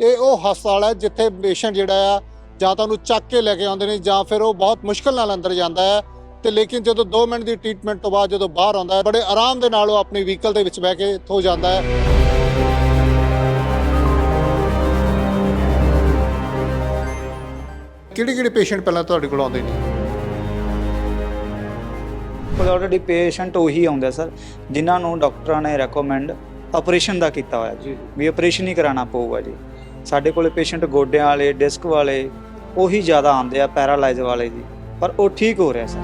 ਇਹ ਉਹ ਹਸਪਤਾਲ ਹੈ ਜਿੱਥੇ ਪੇਸ਼ੈਂਟ ਜਿਹੜਾ ਆ ਜਾਂ ਤਾਂ ਉਹਨੂੰ ਚੱਕ ਕੇ ਲੈ ਕੇ ਆਉਂਦੇ ਨੇ ਜਾਂ ਫਿਰ ਉਹ ਬਹੁਤ ਮੁਸ਼ਕਲ ਨਾਲ ਅੰਦਰ ਜਾਂਦਾ ਹੈ ਤੇ ਲੇਕਿਨ ਜਦੋਂ 2 ਮਿੰਟ ਦੀ ਟ੍ਰੀਟਮੈਂਟ ਤੋਂ ਬਾਅਦ ਜਦੋਂ ਬਾਹਰ ਆਉਂਦਾ ਹੈ ਬੜੇ ਆਰਾਮ ਦੇ ਨਾਲ ਉਹ ਆਪਣੀ ਵਹੀਕਲ ਦੇ ਵਿੱਚ ਬਹਿ ਕੇ ਇੱਥੋਂ ਜਾਂਦਾ ਹੈ। ਕਿਹੜੇ ਕਿਹੜੇ ਪੇਸ਼ੈਂਟ ਪਹਿਲਾਂ ਤੁਹਾਡੇ ਕੋਲ ਆਉਂਦੇ ਨੇ? ਕੋਲ ਆਲਰੇਡੀ ਪੇਸ਼ੈਂਟ ਉਹੀ ਆਉਂਦਾ ਸਰ ਜਿਨ੍ਹਾਂ ਨੂੰ ਡਾਕਟਰਾਂ ਨੇ ਰეკਮੈਂਡ ਆਪਰੇਸ਼ਨ ਦਾ ਕੀਤਾ ਹੋਇਆ ਜੀ। ਵੀ ਆਪਰੇਸ਼ਨ ਹੀ ਕਰਾਉਣਾ ਪਊਗਾ ਜੀ। ਸਾਡੇ ਕੋਲੇ ਪੇਸ਼ੈਂਟ ਗੋਡਿਆਂ ਵਾਲੇ, ਡਿਸਕ ਵਾਲੇ, ਉਹੀ ਜ਼ਿਆਦਾ ਆਉਂਦੇ ਆ ਪੈਰਾਲਾਈਜ਼ ਵਾਲੇ ਜੀ। ਪਰ ਉਹ ਠੀਕ ਹੋ ਰਿਹਾ ਸਰ।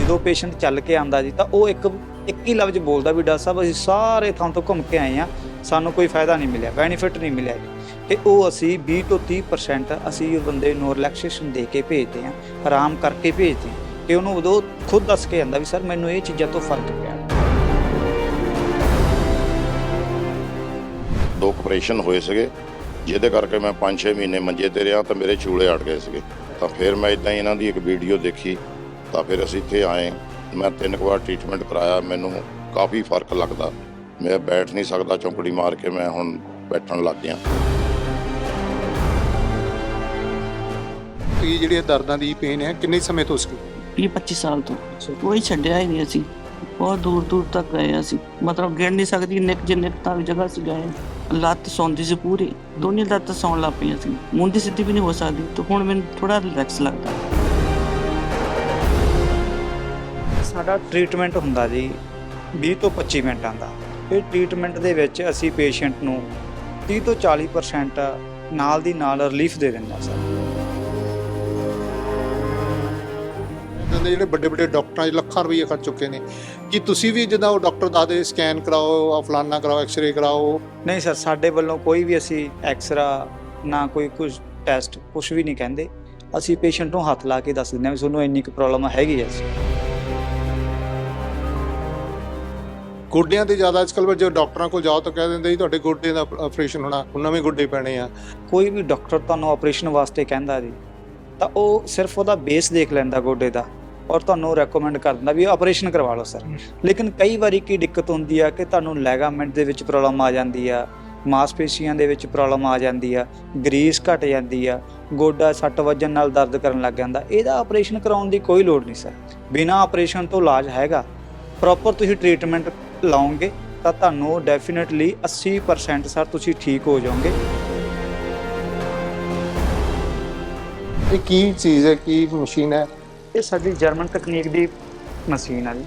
ਜਦੋਂ ਪੇਸ਼ੈਂਟ ਚੱਲ ਕੇ ਆਂਦਾ ਜੀ, ਤਾਂ ਉਹ ਇੱਕ ਇੱਕ ਹੀ ਲਫ਼ਜ਼ ਬੋਲਦਾ ਵੀ ਡਾਕਟਰ ਸਾਹਿਬ, ਅਸੀਂ ਸਾਰੇ ਥਾਂ ਤੋਂ ਘੁੰਮ ਕੇ ਆਏ ਆ ਸਾਨੂੰ ਕੋਈ ਫਾਇਦਾ ਨਹੀਂ ਮਿਲਿਆ, ਬੈਨੀਫਿਟ ਨਹੀਂ ਮਿਲਿਆ ਜੀ। ਤੇ ਉਹ ਅਸੀਂ 20 ਤੋਂ 30% ਅਸੀਂ ਉਹ ਬੰਦੇ ਨੂੰ ਰਿਲੈਕਸੇਸ਼ਨ ਦੇ ਕੇ ਭੇਜਦੇ ਆ ਆਰਾਮ ਕਰਕੇ ਭੇਜਦੇ ਆ ਤੇ ਉਹਨੂੰ ਉਦੋਂ ਖੁਦ ਦੱਸ ਕੇ ਜਾਂਦਾ ਵੀ ਸਰ, ਮੈਨੂੰ ਇਹ ਚੀਜ਼ਾਂ ਤੋਂ ਫ਼ਰਕ ਪਿਆ। ਦੋ ਆਪਰੇਸ਼ਨ ਹੋਏ ਸੀਗੇ ਜਿਹਦੇ ਕਰਕੇ ਮੈਂ 5-6 ਮਹੀਨੇ ਮੰਜੇ ਤੇ ਰਿਹਾ ਤਾਂ ਮੇਰੇ ਚੂਲੇ ਅੜ ਗਏ ਸੀਗੇ। ਤਾਂ ਫਿਰ ਮੈਂ ਇਦਾਂ ਹੀ ਇਹਨਾਂ ਦੀ ਇੱਕ ਵੀਡੀਓ ਦੇਖੀ ਤਾਂ ਫਿਰ ਅਸੀਂ ਇੱਥੇ ਆਏ। ਮੈਂ ਤਿੰਨ ਕੁ ਵਾਰ ਟ੍ਰੀਟਮੈਂਟ ਕਰਾਇਆ ਮੈਨੂੰ ਕਾਫੀ ਫ਼ਰਕ ਲੱਗਦਾ। ਮੈਂ ਬੈਠ ਨਹੀਂ ਸਕਦਾ ਚੌਂਕੜੀ ਮਾਰ ਕੇ ਮੈਂ ਹੁਣ ਬੈਠਣ ਲੱਗ ਗਿਆ। ਇਹ ਜਿਹੜੀ ਦਰਦਾਂ ਦੀ ਪੇਨ ਹੈ ਕਿੰਨੇ ਸਮੇਂ ਤੋਂ ਸੀ ਵੀਹ 25 ਸਾਲ ਤੋਂ। ਕੋਈ ਛੱਡਿਆ ਹੀ ਨਹੀਂ ਅਸੀਂ। ਬਹੁਤ ਦੂਰ ਦੂਰ ਤੱਕ ਗਏ ਅਸੀਂ। ਮਤਲਬ ਗਿਣ ਨਹੀਂ ਸਕਦੀ ਨਿੱਕ ਜਿੰਨੇ ਤੱਕ ਜਗ੍ਹਾ ਸੀ ਗਏ ਲੱਤ ਸੌਂਦੀ ਸੀ ਪੂਰੀ, ਦੋਨੇ ਲੱਤ ਸੌਣ ਲੱਗ ਪਈਆਂ ਸੀ। ਮੁੰਡੀ ਸਿੱਧੀ ਵੀ ਨਹੀਂ ਹੋ ਸਕਦੀ, ਤੇ ਹੁਣ ਮੈਨੂੰ ਥੋੜਾ ਰਿਲੈਕਸ ਲੱਗਦਾ। ਸਾਡਾ ਟ੍ਰੀਟਮੈਂਟ ਹੁੰਦਾ ਜੀ 20 ਤੋਂ 25 ਮਿੰਟਾਂ ਦਾ। ਇਹ ਟ੍ਰੀਟਮੈਂਟ ਦੇ ਵਿੱਚ ਅਸੀਂ ਪੇਸ਼ੈਂਟ ਨੂੰ 30 ਤੋਂ 40% ਨਾਲ ਦੀ ਨਾਲ ਰਿਲੀਫ ਦੇ ਦਿੰਦਾ ਸਰ। ਕਹਿੰਦੇ ਜਿਹੜੇ ਵੱਡੇ ਵੱਡੇ ਡਾਕਟਰਾਂ 'ਚ ਲੱਖਾਂ ਰੁਪਏ ਖਰਚ ਚੁੱਕੇ ਨੇ। ਕੀ ਤੁਸੀਂ ਵੀ ਜਿੱਦਾਂ ਉਹ ਡਾਕਟਰ ਦੱਸਦੇ ਸਕੈਨ ਕਰਾਓ ਫਲਾਨਾ ਕਰਾਓ ਐਕਸ-ਰੇ ਕਰਾਓ? ਨਹੀਂ ਸਰ ਸਾਡੇ ਵੱਲੋਂ ਕੋਈ ਵੀ ਅਸੀਂ ਐਕਸਰਾ ਨਾ ਕੋਈ ਕੁਝ ਟੈਸਟ ਕੁਝ ਵੀ ਨਹੀਂ ਕਹਿੰਦੇ। ਅਸੀਂ ਪੇਸ਼ੈਂਟ ਨੂੰ ਹੱਥ ਲਾ ਕੇ ਦੱਸ ਦਿੰਦੇ ਹਾਂ ਵੀ ਤੁਹਾਨੂੰ ਇੰਨੀ ਕੁ ਪ੍ਰੋਬਲਮ ਹੈਗੀ ਹੈ ਗੋਡਿਆਂ ਤੇ ਜ਼ਿਆਦਾ ਅੱਜਕੱਲ ਜੇ ਡਾਕਟਰਾਂ ਕੋਲ ਜਾਓ ਤਾਂ ਕਹਿ ਦਿੰਦੇ ਜੀ ਤੁਹਾਡੇ ਗੋਡੇ ਦਾ ਆਪਰੇਸ਼ਨ ਹੋਣਾ ਹੁਣ ਨਵੇਂ ਗੋਡੇ ਪੈਣੇ ਆ। ਕੋਈ ਵੀ ਡਾਕਟਰ ਤੁਹਾਨੂੰ ਆਪਰੇਸ਼ਨ ਵਾਸਤੇ ਕਹਿੰਦਾ ਜੀ ਤਾਂ ਉਹ ਸਿਰਫ ਉਹਦਾ ਬੇਸ ਦੇਖ ਲੈਂਦਾ ਗੋਡੇ ਦਾ। ਔਰ ਤੁਹਾਨੂੰ ਰეკਮੈਂਡ ਕਰ ਦਿੰਦਾ ਵੀ ਆਪਰੇਸ਼ਨ ਕਰਵਾ ਲਓ ਸਰ ਲੇਕਿਨ ਕਈ ਵਾਰੀ ਕੀ ਦਿੱਕਤ ਹੁੰਦੀ ਆ ਕਿ ਤੁਹਾਨੂੰ ਲੈਗਾਮੈਂਟ ਦੇ ਵਿੱਚ ਪ੍ਰੋਬਲਮ ਆ ਜਾਂਦੀ ਆ, ਮਾਸਪੇਸ਼ੀਆਂ ਦੇ ਵਿੱਚ ਪ੍ਰੋਬਲਮ ਆ ਜਾਂਦੀ ਆ, ਗਰੀਸ ਘਟ ਜਾਂਦੀ ਆ, ਗੋਡਾ ਸੱਟ ਵੱਜਣ ਨਾਲ ਦਰਦ ਕਰਨ ਲੱਗ ਜਾਂਦਾ। ਇਹਦਾ ਆਪਰੇਸ਼ਨ ਕਰਾਉਣ ਦੀ ਕੋਈ ਲੋੜ ਨਹੀਂ ਸਰ ਬਿਨਾ ਆਪਰੇਸ਼ਨ ਤੋਂ ਇਲਾਜ ਹੈਗਾ। ਪ੍ਰੋਪਰ ਤੁਸੀਂ ਟ੍ਰੀਟਮੈਂਟ ਲਾਓਗੇ, ਤਾਂ ਤੁਹਾਨੂੰ ਡੈਫੀਨਿਟਲੀ 80% ਸਰ ਤੁਸੀਂ ਠੀਕ ਹੋ ਜਾਓਗੇ। ਇਹ ਕੀ ਚੀਜ਼ ਹੈ, ਕੀ ਮਸ਼ੀਨ ਹੈ? ਇਹ ਸਾਡੀ ਜਰਮਨ ਤਕਨੀਕ ਦੀ ਮਸ਼ੀਨ ਆ ਜੀ।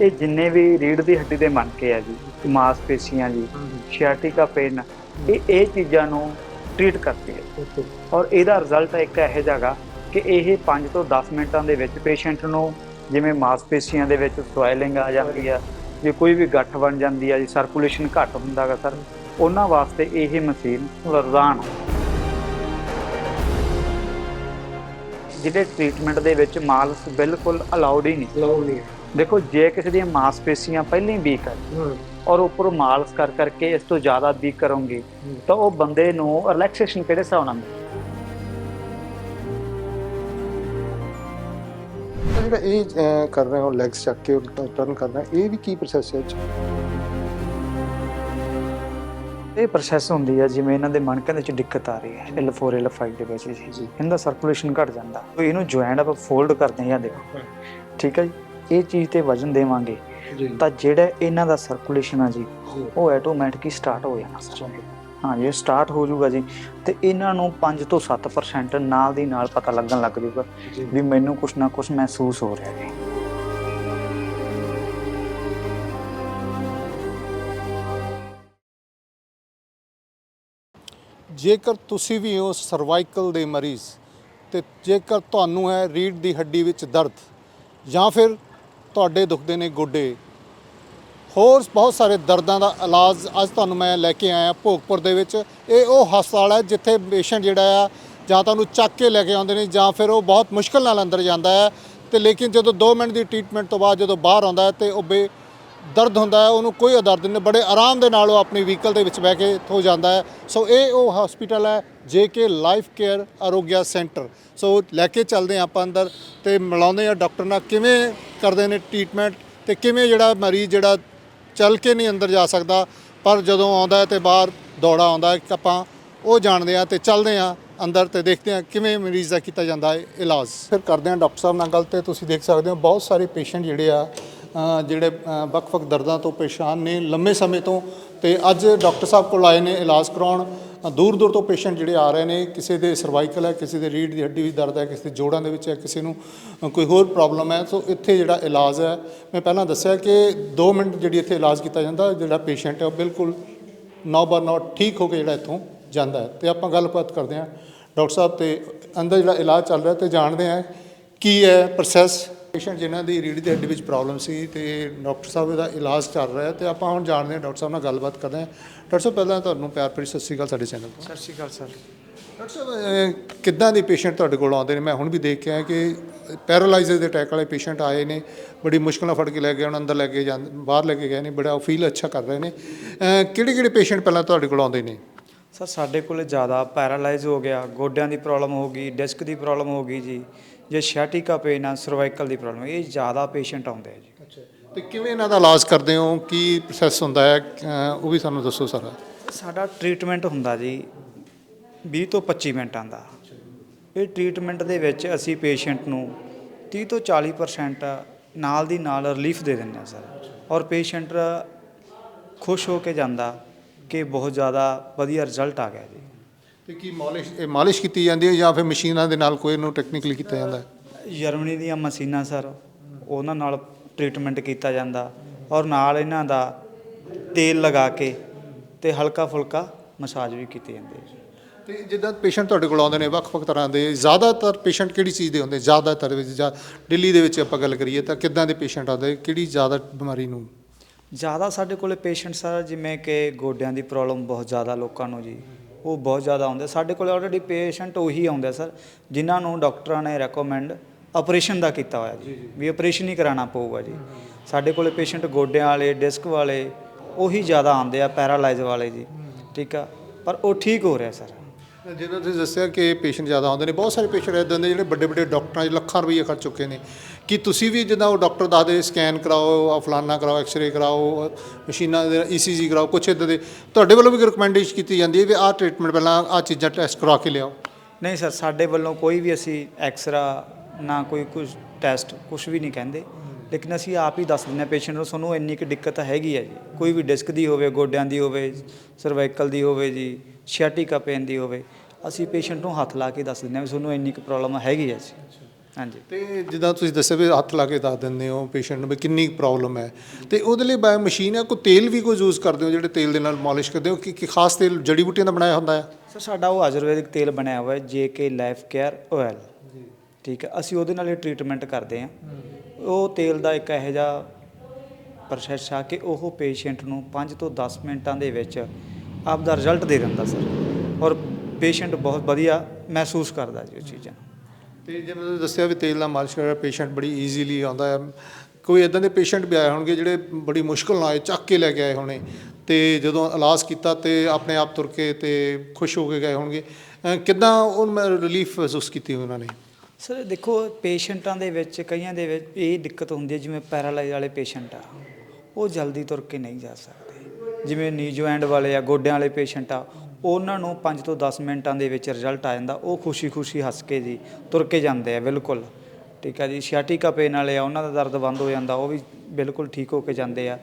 ਇਹ ਜਿੰਨੇ ਵੀ ਰੀੜ ਦੀ ਹੱਡੀ ਦੇ ਮਣਕੇ ਆ ਜੀ ਮਾਸਪੇਸ਼ੀਆਂ ਜੀ ਸ਼ਿਆਟਿਕਾ ਪੇਨ ਇਹ ਇਹ ਚੀਜ਼ਾਂ ਨੂੰ ਟ੍ਰੀਟ ਕਰਦੀ ਹੈ। ਔਰ ਇਹਦਾ ਰਿਜ਼ਲਟ ਇੱਕ ਇਹੋ ਜਿਹਾਗਾ ਕਿ ਇਹ 5 ਤੋਂ 10 ਮਿੰਟਾਂ ਦੇ ਵਿੱਚ ਪੇਸ਼ੈਂਟ ਨੂੰ ਜਿਵੇਂ ਮਾਸਪੇਸ਼ੀਆਂ ਦੇ ਵਿੱਚ ਸਵੈਲਿੰਗ ਆ ਜਾਂਦੀ ਆ ਜੇ ਕੋਈ ਵੀ ਗੱਠ ਬਣ ਜਾਂਦੀ ਆ ਜੀ ਸਰਕੂਲੇਸ਼ਨ ਘੱਟ ਹੁੰਦਾਗਾ ਸਰ ਉਹਨਾਂ ਵਾਸਤੇ ਇਹ ਮਸ਼ੀਨ ਵਰਦਾਨ ਆ ਜਿਹੜੇ ਟ੍ਰੀਟਮੈਂਟ ਦੇ ਵਿੱਚ ਮਾਲਸ਼ ਬਿਲਕੁਲ ਅਲਾਉਡ ਹੀ ਨਹੀਂ ਦੇਖੋ ਜੇ ਕਿਸੇ ਦੀਆਂ ਮਾਸਪੇਸ਼ੀਆਂ ਪਹਿਲਾਂ ਹੀ ਵੀਕ ਹੈ ਔਰ ਉੱਪਰ ਮਾਲਸ਼ ਕਰ ਕਰਕੇ ਇਸ ਤੋਂ ਜ਼ਿਆਦਾ ਵੀਕ ਕਰੋਗੇ ਤਾਂ ਉਹ ਬੰਦੇ ਨੂੰ ਰਿਲੈਕਸੇਸ਼ਨ ਕਿਹੜੇ ਹਿਸਾਬ ਨਾਲ ਮਿਲੇਗੀ? ਤਾਂ ਜਿਹੜਾ ਇਹ ਕਰ ਰਹੇ ਹੋ ਲੈਗਸ ਚੱਕ ਕੇ ਟਰਨ ਕਰਨਾ ਇਹ ਵੀ ਕੀ ਪ੍ਰੋਸੈਸ ਹੈ 'ਚ? ਇਹ ਪ੍ਰੋਸੈਸ ਹੁੰਦੀ ਹੈ ਜਿਵੇਂ ਇਹਨਾਂ ਦੇ ਮਣਕਿਆਂ ਦੇ ਵਿੱਚ ਦਿੱਕਤ ਆ ਰਹੀ ਹੈ L4 L5 ਦੇ ਵਿੱਚ ਜੀ ਇਹਦਾ ਸਰਕੂਲੇਸ਼ਨ ਘਟ ਜਾਂਦਾ। ਤਾਂ ਇਹਨੂੰ ਜੁਆਇੰਟ ਆਪਾਂ ਫੋਲਡ ਕਰਦੇ ਹਾਂ ਦੇਖੋ। ਠੀਕ ਹੈ ਜੀ? ਇਹ ਚੀਜ਼ ਤੇ ਵਜਨ ਦੇਵਾਂਗੇ। ਤਾਂ ਜਿਹੜਾ ਇਹਨਾਂ ਦਾ ਸਰਕੂਲੇਸ਼ਨ ਆ ਜੀ ਉਹ ਆਟੋਮੈਟਿਕ ਹੀ ਸਟਾਰਟ ਹੋ ਜਾਣਾ ਸਰ। ਹਾਂ ਇਹ ਸਟਾਰਟ ਹੋ ਜਾਊਗਾ ਜੀ। ਤੇ ਇਹਨਾਂ ਨੂੰ 5 ਤੋਂ 7% ਨਾਲ ਦੀ ਨਾਲ ਪਤਾ ਲੱਗਣ ਲੱਗ ਜਾਊਗਾ ਵੀ ਮੈਨੂੰ ਕੁਛ ਨਾ ਕੁਛ ਮਹਿਸੂਸ ਹੋ ਰਿਹਾ ਜੀ। ਜੇਕਰ ਤੁਸੀਂ ਵੀ ਹੋ ਸਰਵਾਈਕਲ ਦੇ ਮਰੀਜ਼ ਤੇ ਜੇਕਰ ਤੁਹਾਨੂੰ ਹੈ ਰੀੜ ਦੀ ਹੱਡੀ ਵਿੱਚ ਦਰਦ ਜਾਂ ਫਿਰ ਤੁਹਾਡੇ ਦੁਖਦੇ ਨੇ ਗੋਡੇ, ਹੋਰ ਬਹੁਤ ਸਾਰੇ ਦਰਦਾਂ ਦਾ ਇਲਾਜ ਅੱਜ ਤੁਹਾਨੂੰ ਮੈਂ ਲੈ ਕੇ ਆਇਆ ਭੋਗਪੁਰ ਦੇ ਵਿੱਚ। ਇਹ ਉਹ ਹਸਪਤਾਲ ਹੈ ਜਿੱਥੇ ਪੇਸ਼ੈਂਟ ਜਿਹੜਾ ਆ ਜਾਂ ਤਾਂ ਉਹਨੂੰ ਚੱਕ ਕੇ ਲੈ ਕੇ ਆਉਂਦੇ ਨੇ ਜਾਂ ਫਿਰ ਉਹ ਬਹੁਤ ਮੁਸ਼ਕਲ ਨਾਲ ਅੰਦਰ ਜਾਂਦਾ ਹੈ ਤੇ ਲੇਕਿਨ ਜਦੋਂ 2 ਮਿੰਟ ਦੀ ਟ੍ਰੀਟਮੈਂਟ ਤੋਂ ਬਾਅਦ ਜਦੋਂ ਬਾਹਰ ਆਉਂਦਾ ਹੈ ਤੇ ਉਹ ਬੇ ਦਰਦ ਹੁੰਦਾ ਹੈ, ਉਹਨੂੰ ਕੋਈ ਦਰਦ ਨਹੀਂ, ਬੜੇ ਆਰਾਮ ਦੇ ਨਾਲ ਉਹ ਆਪਣੀ ਵਹੀਕਲ ਦੇ ਵਿੱਚ ਬਹਿ ਕੇ ਇੱਥੋਂ ਜਾਂਦਾ ਹੈ। ਸੋ ਇਹ ਉਹ ਹਸਪੀਟਲ ਹੈ J K life care Arogya centre so ਲੈ ਕੇ ਚੱਲਦੇ ਹਾਂ ਆਪਾਂ ਅੰਦਰ ਤੇ ਮਿਲਾਉਂਦੇ ਆ ਡਾਕਟਰ ਨਾਲ ਕਿਵੇਂ ਕਰਦੇ ਨੇ ਟ੍ਰੀਟਮੈਂਟ ਤੇ ਕਿਵੇਂ ਜਿਹੜਾ ਮਰੀਜ਼ ਜਿਹੜਾ ਚੱਲ ਕੇ ਨਹੀਂ ਅੰਦਰ ਜਾ ਸਕਦਾ, ਪਰ ਜਦੋਂ ਆਉਂਦਾ ਹੈ ਤੇ ਬਾਹਰ ਦੌੜਾ ਆਉਂਦਾ ਆਪਾਂ ਉਹ ਜਾਣਦੇ ਆ ਤੇ ਚੱਲਦੇ ਆ ਅੰਦਰ ਤੇ ਦੇਖਦੇ ਆ ਕਿਵੇਂ ਮਰੀਜ਼ ਦਾ ਕੀਤਾ ਜਾਂਦਾ ਹੈ ਇਲਾਜ। ਫਿਰ ਕਰਦੇ ਆ ਡਾਕਟਰ ਸਾਹਿਬ ਨਾਲ ਗੱਲ ਤੇ ਤੁਸੀਂ ਦੇਖ ਸਕਦੇ ਹੋ, ਬਹੁਤ ਸਾਰੇ ਪੇਸ਼ੈਂਟ ਜਿਹੜੇ ਆ ਜਿਹੜੇ ਵੱਖ-ਵੱਖ ਦਰਦਾਂ ਤੋਂ ਪਰੇਸ਼ਾਨ ਨੇ ਲੰਮੇ ਸਮੇਂ ਤੋਂ ਤੇ ਅੱਜ ਡਾਕਟਰ ਸਾਹਿਬ ਕੋਲ ਆਏ ਨੇ, ਇਲਾਜ ਕਰਾਉਣ। ਦੂਰ ਦੂਰ ਤੋਂ ਪੇਸ਼ੈਂਟ ਜਿਹੜੇ ਆ ਰਹੇ ਨੇ, ਕਿਸੇ ਦੇ ਸਰਵਾਈਕਲ ਹੈ, ਕਿਸੇ ਦੇ ਰੀੜ੍ਹ ਦੀ ਹੱਡੀ ਵਿੱਚ ਦਰਦ ਹੈ, ਕਿਸੇ ਦੇ ਜੋੜਾਂ ਦੇ ਵਿੱਚ ਹੈ, ਕਿਸੇ ਨੂੰ ਕੋਈ ਹੋਰ ਪ੍ਰੋਬਲਮ ਹੈ। ਸੋ ਇੱਥੇ ਜਿਹੜਾ ਇਲਾਜ ਹੈ, ਮੈਂ ਪਹਿਲਾਂ ਦੱਸਿਆ ਕਿ 2 ਮਿੰਟ ਜਿਹੜੀ ਇੱਥੇ ਇਲਾਜ ਕੀਤਾ ਜਾਂਦਾ, ਜਿਹੜਾ ਪੇਸ਼ੈਂਟ ਹੈ, ਉਹ ਬਿਲਕੁਲ ਨੌ ਬਰ ਨੌ ਠੀਕ ਹੋ ਕੇ ਜਿਹੜਾ ਇੱਥੋਂ ਜਾਂਦਾ ਹੈ। ਤੇ ਆਪਾਂ ਗੱਲਬਾਤ ਕਰਦੇ ਹਾਂ ਡਾਕਟਰ ਸਾਹਿਬ ਤੇ ਅੰਦਰ ਜਿਹੜਾ ਇਲਾਜ ਚੱਲ ਰਿਹਾ ਤੇ ਜਾਣਦੇ ਹਾਂ ਕੀ ਹੈ ਪ੍ਰੋਸੈਸ ਪੇਸ਼ੈਂਟ ਜਿਨ੍ਹਾਂ ਦੀ ਰੀੜ੍ਹ ਦੀ ਹੱਡੀ ਵਿੱਚ ਪ੍ਰੋਬਲਮ ਸੀ ਤੇ ਡਾਕਟਰ ਸਾਹਿਬ ਦਾ ਇਲਾਜ ਚੱਲ ਰਿਹਾ ਤੇ ਆਪਾਂ ਹੁਣ ਜਾਣਦੇ ਹਾਂ ਡਾਕਟਰ ਸਾਹਿਬ ਨਾਲ ਗੱਲਬਾਤ ਕਰਦੇ ਹਾਂ। ਡਾਕਟਰ ਸਾਹਿਬ ਪਹਿਲਾਂ ਤੁਹਾਨੂੰ ਪਿਆਰ ਭਰੀ ਸਤਿ ਸ਼੍ਰੀ ਅਕਾਲ ਸਾਡੇ ਚੈਨਲ ਤੋਂ। ਸਤਿ ਸ਼੍ਰੀ ਅਕਾਲ ਸਰ। ਡਾਕਟਰ ਸਾਹਿਬ ਕਿੱਦਾਂ ਦੇ ਪੇਸ਼ੈਂਟ ਤੁਹਾਡੇ ਕੋਲ ਆਉਂਦੇ ਨੇ? ਮੈਂ ਹੁਣ ਵੀ ਦੇਖ ਕੇ ਆਇਆ ਕਿ ਪੈਰਾਲਾਈਜ਼ਰ ਦੇ ਅਟੈਕ ਵਾਲੇ ਪੇਸ਼ੈਂਟ ਆਏ ਨੇ ਬੜੀ ਮੁਸ਼ਕਲ ਨਾਲ ਫੜ ਕੇ ਲੈ ਗਏ ਉਹਨਾਂ ਅੰਦਰ ਲੈ ਕੇ ਜਾਂਦੇ ਬਾਹਰ ਲੈ ਕੇ ਗਏ ਨੇ ਬੜਾ ਫੀਲ ਅੱਛਾ ਕਰ ਰਹੇ ਨੇ। ਕਿਹੜੇ ਕਿਹੜੇ ਪੇਸ਼ੈਂਟ ਪਹਿਲਾਂ ਤੁਹਾਡੇ ਕੋਲ ਆਉਂਦੇ ਨੇ? ਸਰ ਸਾਡੇ ਕੋਲ ਜ਼ਿਆਦਾ ਪੈਰਾਲਾਈਜ਼ ਹੋ ਗਿਆ ਗੋਡਿਆਂ ਦੀ ਪ੍ਰੋਬਲਮ ਹੋ ਗਈ ਡਿਸਕ ਦੀ ਪ੍ਰੋਬਲਮ ਹੋ ਗਈ ਜੀ। ਜੇ ਸ਼ੈਟਿਕਾ ਪੇਨ ਆ ਸਰਵਾਈਕਲ ਦੀ ਪ੍ਰੋਬਲਮ ਇਹ ਜ਼ਿਆਦਾ ਪੇਸ਼ੈਂਟ ਆਉਂਦੇ ਆ ਜੀ। ਅੱਛਾ ਤੇ ਕਿਵੇਂ ਇਹਨਾਂ ਦਾ ਇਲਾਜ ਕਰਦੇ ਹੋ? ਕੀ ਪ੍ਰੋਸੈਸ ਹੁੰਦਾ ਹੈ? ਉਹ ਵੀ ਸਾਨੂੰ ਦੱਸੋ ਸਾਰਾ। ਸਾਡਾ ਟ੍ਰੀਟਮੈਂਟ ਹੁੰਦਾ ਜੀ 20 ਤੋਂ 25 ਮਿੰਟਾਂ ਦਾ। ਇਹ ਟ੍ਰੀਟਮੈਂਟ ਦੇ ਵਿੱਚ ਅਸੀਂ ਪੇਸ਼ੈਂਟ ਨੂੰ 30 ਤੋਂ 40% ਨਾਲ ਦੀ ਨਾਲ ਰਿਲੀਫ ਦੇ ਦਿੰਦੇ ਹਾਂ ਸਰ। ਔਰ ਪੇਸ਼ੈਂਟ ਖੁਸ਼ ਹੋ ਕੇ ਜਾਂਦਾ ਕਿ ਬਹੁਤ ਜ਼ਿਆਦਾ ਵਧੀਆ ਰਿਜ਼ਲਟ ਆ ਗਿਆ ਜੀ। ਤੇ ਕੀ ਮਾਲਿਸ਼ ਇਹ ਮਾਲਿਸ਼ ਕੀਤੀ ਜਾਂਦੀ ਹੈ ਜਾਂ ਫਿਰ ਮਸ਼ੀਨਾਂ ਦੇ ਨਾਲ ਕੋਈ ਇਹਨੂੰ ਟੈਕਨੀਕਲੀ ਕੀਤਾ ਜਾਂਦਾ ਹੈ? ਜਰਮਨੀ ਦੀਆਂ ਮਸ਼ੀਨਾਂ ਸਰ ਉਹਨਾਂ ਨਾਲ ਟ੍ਰੀਟਮੈਂਟ ਕੀਤਾ ਜਾਂਦਾ ਔਰ ਨਾਲ ਇਹਨਾਂ ਦਾ ਤੇਲ ਲਗਾ ਕੇ ਤੇ ਹਲਕਾ ਫੁਲਕਾ ਮਸਾਜ ਵੀ ਕੀਤੀ ਜਾਂਦੀ ਹੈ ਤੇ ਜਿੱਦਾਂ ਪੇਸ਼ੈਂਟ ਤੁਹਾਡੇ ਕੋਲ ਆਉਂਦੇ ਨੇ ਵੱਖ-ਵੱਖ ਤਰ੍ਹਾਂ ਦੇ ਜ਼ਿਆਦਾਤਰ ਪੇਸ਼ੈਂਟ ਕਿਹੜੀ ਚੀਜ਼ ਦੇ ਹੁੰਦੇ? ਜ਼ਿਆਦਾਤਰ ਵਿੱਚ ਜਾਂ ਦਿੱਲੀ ਦੇ ਵਿੱਚ ਆਪਾਂ ਗੱਲ ਕਰੀਏ ਤਾਂ ਕਿੱਦਾਂ ਦੇ ਪੇਸ਼ੈਂਟ ਆਉਂਦੇ? ਕਿਹੜੀ ਜ਼ਿਆਦਾ ਬਿਮਾਰੀ ਨੂੰ? ਜ਼ਿਆਦਾ ਸਾਡੇ ਕੋਲੇ ਪੇਸ਼ੈਂਟ ਸਰ ਜਿਵੇਂ ਕਿ ਗੋਡਿਆਂ ਦੀ ਪ੍ਰੋਬਲਮ ਬਹੁਤ ਜ਼ਿਆਦਾ ਲੋਕਾਂ ਨੂੰ ਜੀ। ਉਹ ਬਹੁਤ ਜ਼ਿਆਦਾ ਆਉਂਦੇ ਸਾਡੇ ਕੋਲੇ ਆਲਰੇਡੀ ਪੇਸ਼ੈਂਟ ਉਹੀ ਆਉਂਦੇ ਸਰ ਜਿਨ੍ਹਾਂ ਨੂੰ ਡਾਕਟਰਾਂ ਨੇ ਰეკਮੈਂਡ ਆਪਰੇਸ਼ਨ ਦਾ ਕੀਤਾ ਹੋਇਆ ਜੀ। ਵੀ ਆਪਰੇਸ਼ਨ ਹੀ ਕਰਾਉਣਾ ਪਊਗਾ ਜੀ। ਸਾਡੇ ਕੋਲੇ ਪੇਸ਼ੈਂਟ ਗੋਡਿਆਂ ਵਾਲੇ ਡਿਸਕ ਵਾਲੇ ਉਹੀ ਜ਼ਿਆਦਾ ਆਉਂਦੇ ਆ ਪੈਰਾਲਾਈਜ਼ ਵਾਲੇ ਜੀ। ਠੀਕ ਆ? ਪਰ ਉਹ ਠੀਕ ਹੋ ਰਿਹਾ ਸਰ। ਜਿੱਦਾਂ ਤੁਸੀਂ ਦੱਸਿਆ ਕਿ ਪੇਸ਼ੈਂਟ ਜ਼ਿਆਦਾ ਆਉਂਦੇ ਨੇ, ਬਹੁਤ ਸਾਰੇ ਪੇਸ਼ੈਂਟ ਇਦਾਂ ਦੇ ਜਿਹੜੇ ਵੱਡੇ ਵੱਡੇ ਡਾਕਟਰਾਂ 'ਚ ਲੱਖਾਂ ਰੁਪਏ ਖਰਚ ਚੁੱਕੇ ਨੇ। ਕਿ ਤੁਸੀਂ ਵੀ ਜਿੱਦਾਂ ਉਹ ਡਾਕਟਰ ਦੱਸਦੇ ਸਕੈਨ ਕਰਾਓ, ਆ ਫਲਾਨਾ ਕਰਾਓ, ਐਕਸ-ਰੇ ਕਰਾਓ, ਮਸ਼ੀਨਾਂ ਦੇ ਈਸੀਜੀ ਕਰਾਓ, ਕੁਛ ਇਦਾਂ ਦੇ। ਤੁਹਾਡੇ ਵੱਲੋਂ ਵੀ ਰਿਕਮੈਂਡੇਸ਼ਨ ਕੀਤੀ ਜਾਂਦੀ ਹੈ ਵੀ ਆਹ ਟ੍ਰੀਟਮੈਂਟ ਪਹਿਲਾਂ ਆਹ ਚੀਜ਼ਾਂ ਟੈਸਟ ਕਰਾ ਕੇ ਲਿਆਓ? ਨਹੀਂ ਸਰ, ਸਾਡੇ ਵੱਲੋਂ ਕੋਈ ਵੀ ਅਸੀਂ ਐਕਸਰਾ ਨਾ ਕੋਈ ਕੁਝ ਟੈਸਟ ਕੁਝ ਵੀ ਨਹੀਂ ਕਹਿੰਦੇ। ਲੇਕਿਨ ਅਸੀਂ ਆਪ ਹੀ ਦੱਸ ਦਿੰਦੇ ਹਾਂ ਪੇਸ਼ੈਂਟ ਨੂੰ ਸਾਨੂੰ ਇੰਨੀ ਕੁ ਦਿੱਕਤ ਹੈਗੀ ਹੈ ਜੀ। ਕੋਈ ਵੀ ਡਿਸਕ ਦੀ ਹੋਵੇ ਗੋਡਿਆਂ ਦੀ ਹੋਵੇ ਸਰਵਾਈਕਲ ਦੀ ਹੋਵੇ ਜੀ ਸ਼ਿਆਟਿਕਾ ਪੇਨ ਦੀ ਹੋਵੇ ਅਸੀਂ ਪੇਸ਼ੈਂਟ ਨੂੰ ਹੱਥ ਲਾ ਕੇ ਦੱਸ ਦਿੰਦੇ ਹਾਂ ਵੀ ਤੁਹਾਨੂੰ ਇੰਨੀ ਕੁ ਪ੍ਰੋਬਲਮ ਹੈਗੀ ਹੈ ਜੀ। ਹਾਂਜੀ। ਤੇ ਜਿੱਦਾਂ ਤੁਸੀਂ ਦੱਸਿਆ ਵੀ ਹੱਥ ਲਾ ਕੇ ਦੱਸ ਦਿੰਦੇ ਹੋ ਪੇਸ਼ੈਂਟ ਨੂੰ ਵੀ ਕਿੰਨੀ ਪ੍ਰੋਬਲਮ ਹੈ। ਤੇ ਉਹਦੇ ਲਈ ਬਾਇਓ ਮਸ਼ੀਨ ਹੈ? ਕੋਈ ਤੇਲ ਵੀ ਕੋਈ ਯੂਜ਼ ਕਰਦੇ ਹੋ ਜਿਹੜੇ ਤੇਲ ਦੇ ਨਾਲ ਮਾਲਿਸ਼ ਕਰਦੇ ਹੋ? ਕਿ ਕਿ ਖਾਸ ਤੇਲ ਜੜੀ ਬੂਟੀਆਂ ਦਾ ਬਣਾਇਆ ਹੁੰਦਾ ਹੈ? ਸਰ ਸਾਡਾ ਉਹ ਆਯੁਰਵੈਦਿਕ ਤੇਲ ਬਣਿਆ ਹੋਇਆ ਹੈ J K life care oil ਠੀਕ ਹੈ ਅਸੀਂ ਉਹਦੇ ਨਾਲ ਹੀ ਟ੍ਰੀਟਮੈਂਟ ਕਰਦੇ ਹਾਂ। ਉਹ ਤੇਲ ਦਾ ਇੱਕ ਇਹੋ ਜਿਹਾ ਪ੍ਰੋਸੈਸ ਆ ਕਿ ਉਹ ਪੇਸ਼ੈਂਟ ਨੂੰ 5 ਤੋਂ 10 ਮਿੰਟਾਂ ਦੇ ਵਿੱਚ ਆਪ ਦਾ ਰਿਜ਼ਲਟ ਦੇ ਦਿੰਦਾ ਸਰ ਔਰ ਪੇਸ਼ੈਂਟ ਬਹੁਤ ਵਧੀਆ ਮਹਿਸੂਸ ਕਰਦਾ ਜੀ ਉਹ ਚੀਜ਼ਾਂ ਨੂੰ। ਤੇ ਜਿਵੇਂ ਤੁਸੀਂ ਦੱਸਿਆ ਵੀ ਤੇਲ ਨਾਲ ਮਾਲਿਸ਼ ਕਰਿਆ ਪੇਸ਼ੈਂਟ ਬੜੀ ਈਜ਼ੀਲੀ ਆਉਂਦਾ ਹੈ, ਕੋਈ ਇਦਾਂ ਦੇ ਪੇਸ਼ੈਂਟ ਵੀ ਆਏ ਹੋਣਗੇ ਜਿਹੜੇ ਬੜੀ ਮੁਸ਼ਕਲ ਨਾਲ ਆਏ, ਚੱਕ ਕੇ ਲੈ ਕੇ ਆਏ ਹੋਣੇ ਤੇ ਜਦੋਂ ਇਲਾਜ ਕੀਤਾ ਤੇ ਆਪਣੇ ਆਪ ਤੁਰ ਕੇ ਤੇ ਖੁਸ਼ ਹੋ ਕੇ ਗਏ ਹੋਣਗੇ ਅਹ ਕਿੱਦਾਂ ਉਹ ਰਿਲੀਫ ਮਹਿਸੂਸ ਕੀਤੀ ਉਹਨਾਂ ਨੇ ਸਰ, ਦੇਖੋ, ਪੇਸ਼ੈਂਟਾਂ ਦੇ ਵਿੱਚ, ਕਈਆਂ ਦੇ ਵਿੱਚ ਇਹ ਦਿੱਕਤ ਹੁੰਦੀ ਹੈ, ਜਿਵੇਂ ਪੈਰਾਲਾਈਜ਼ ਵਾਲੇ ਪੇਸ਼ੈਂਟ ਆ, ਉਹ ਜਲਦੀ ਤੁਰ ਕੇ ਨਹੀਂ ਜਾ ਸਕਦੇ। ਜਿਵੇਂ ਨੀ ਜੁਆਇੰਟ ਵਾਲੇ ਆ, ਗੋਡਿਆਂ ਵਾਲੇ ਪੇਸ਼ੈਂਟ ਆ, ਉਹਨਾਂ ਨੂੰ 5 ਤੋਂ 10 ਮਿੰਟਾਂ ਦੇ ਵਿੱਚ ਰਿਜ਼ਲਟ ਆ ਜਾਂਦਾ, ਉਹ ਖੁਸ਼ੀ-ਖੁਸ਼ੀ ਹੱਸ ਕੇ ਜੀ ਤੁਰ ਕੇ ਜਾਂਦੇ ਆ, ਬਿਲਕੁਲ। ਠੀਕ ਆ ਜੀ ਸ਼ਿਆਟਿਕਾ ਪੇਨ ਵਾਲੇ ਆ, ਉਹਨਾਂ ਦਾ ਦਰਦ ਬੰਦ ਹੋ ਜਾਂਦਾ, ਉਹ ਵੀ ਬਿਲਕੁਲ ਠੀਕ ਹੋ ਕੇ ਜਾਂਦੇ ਆ।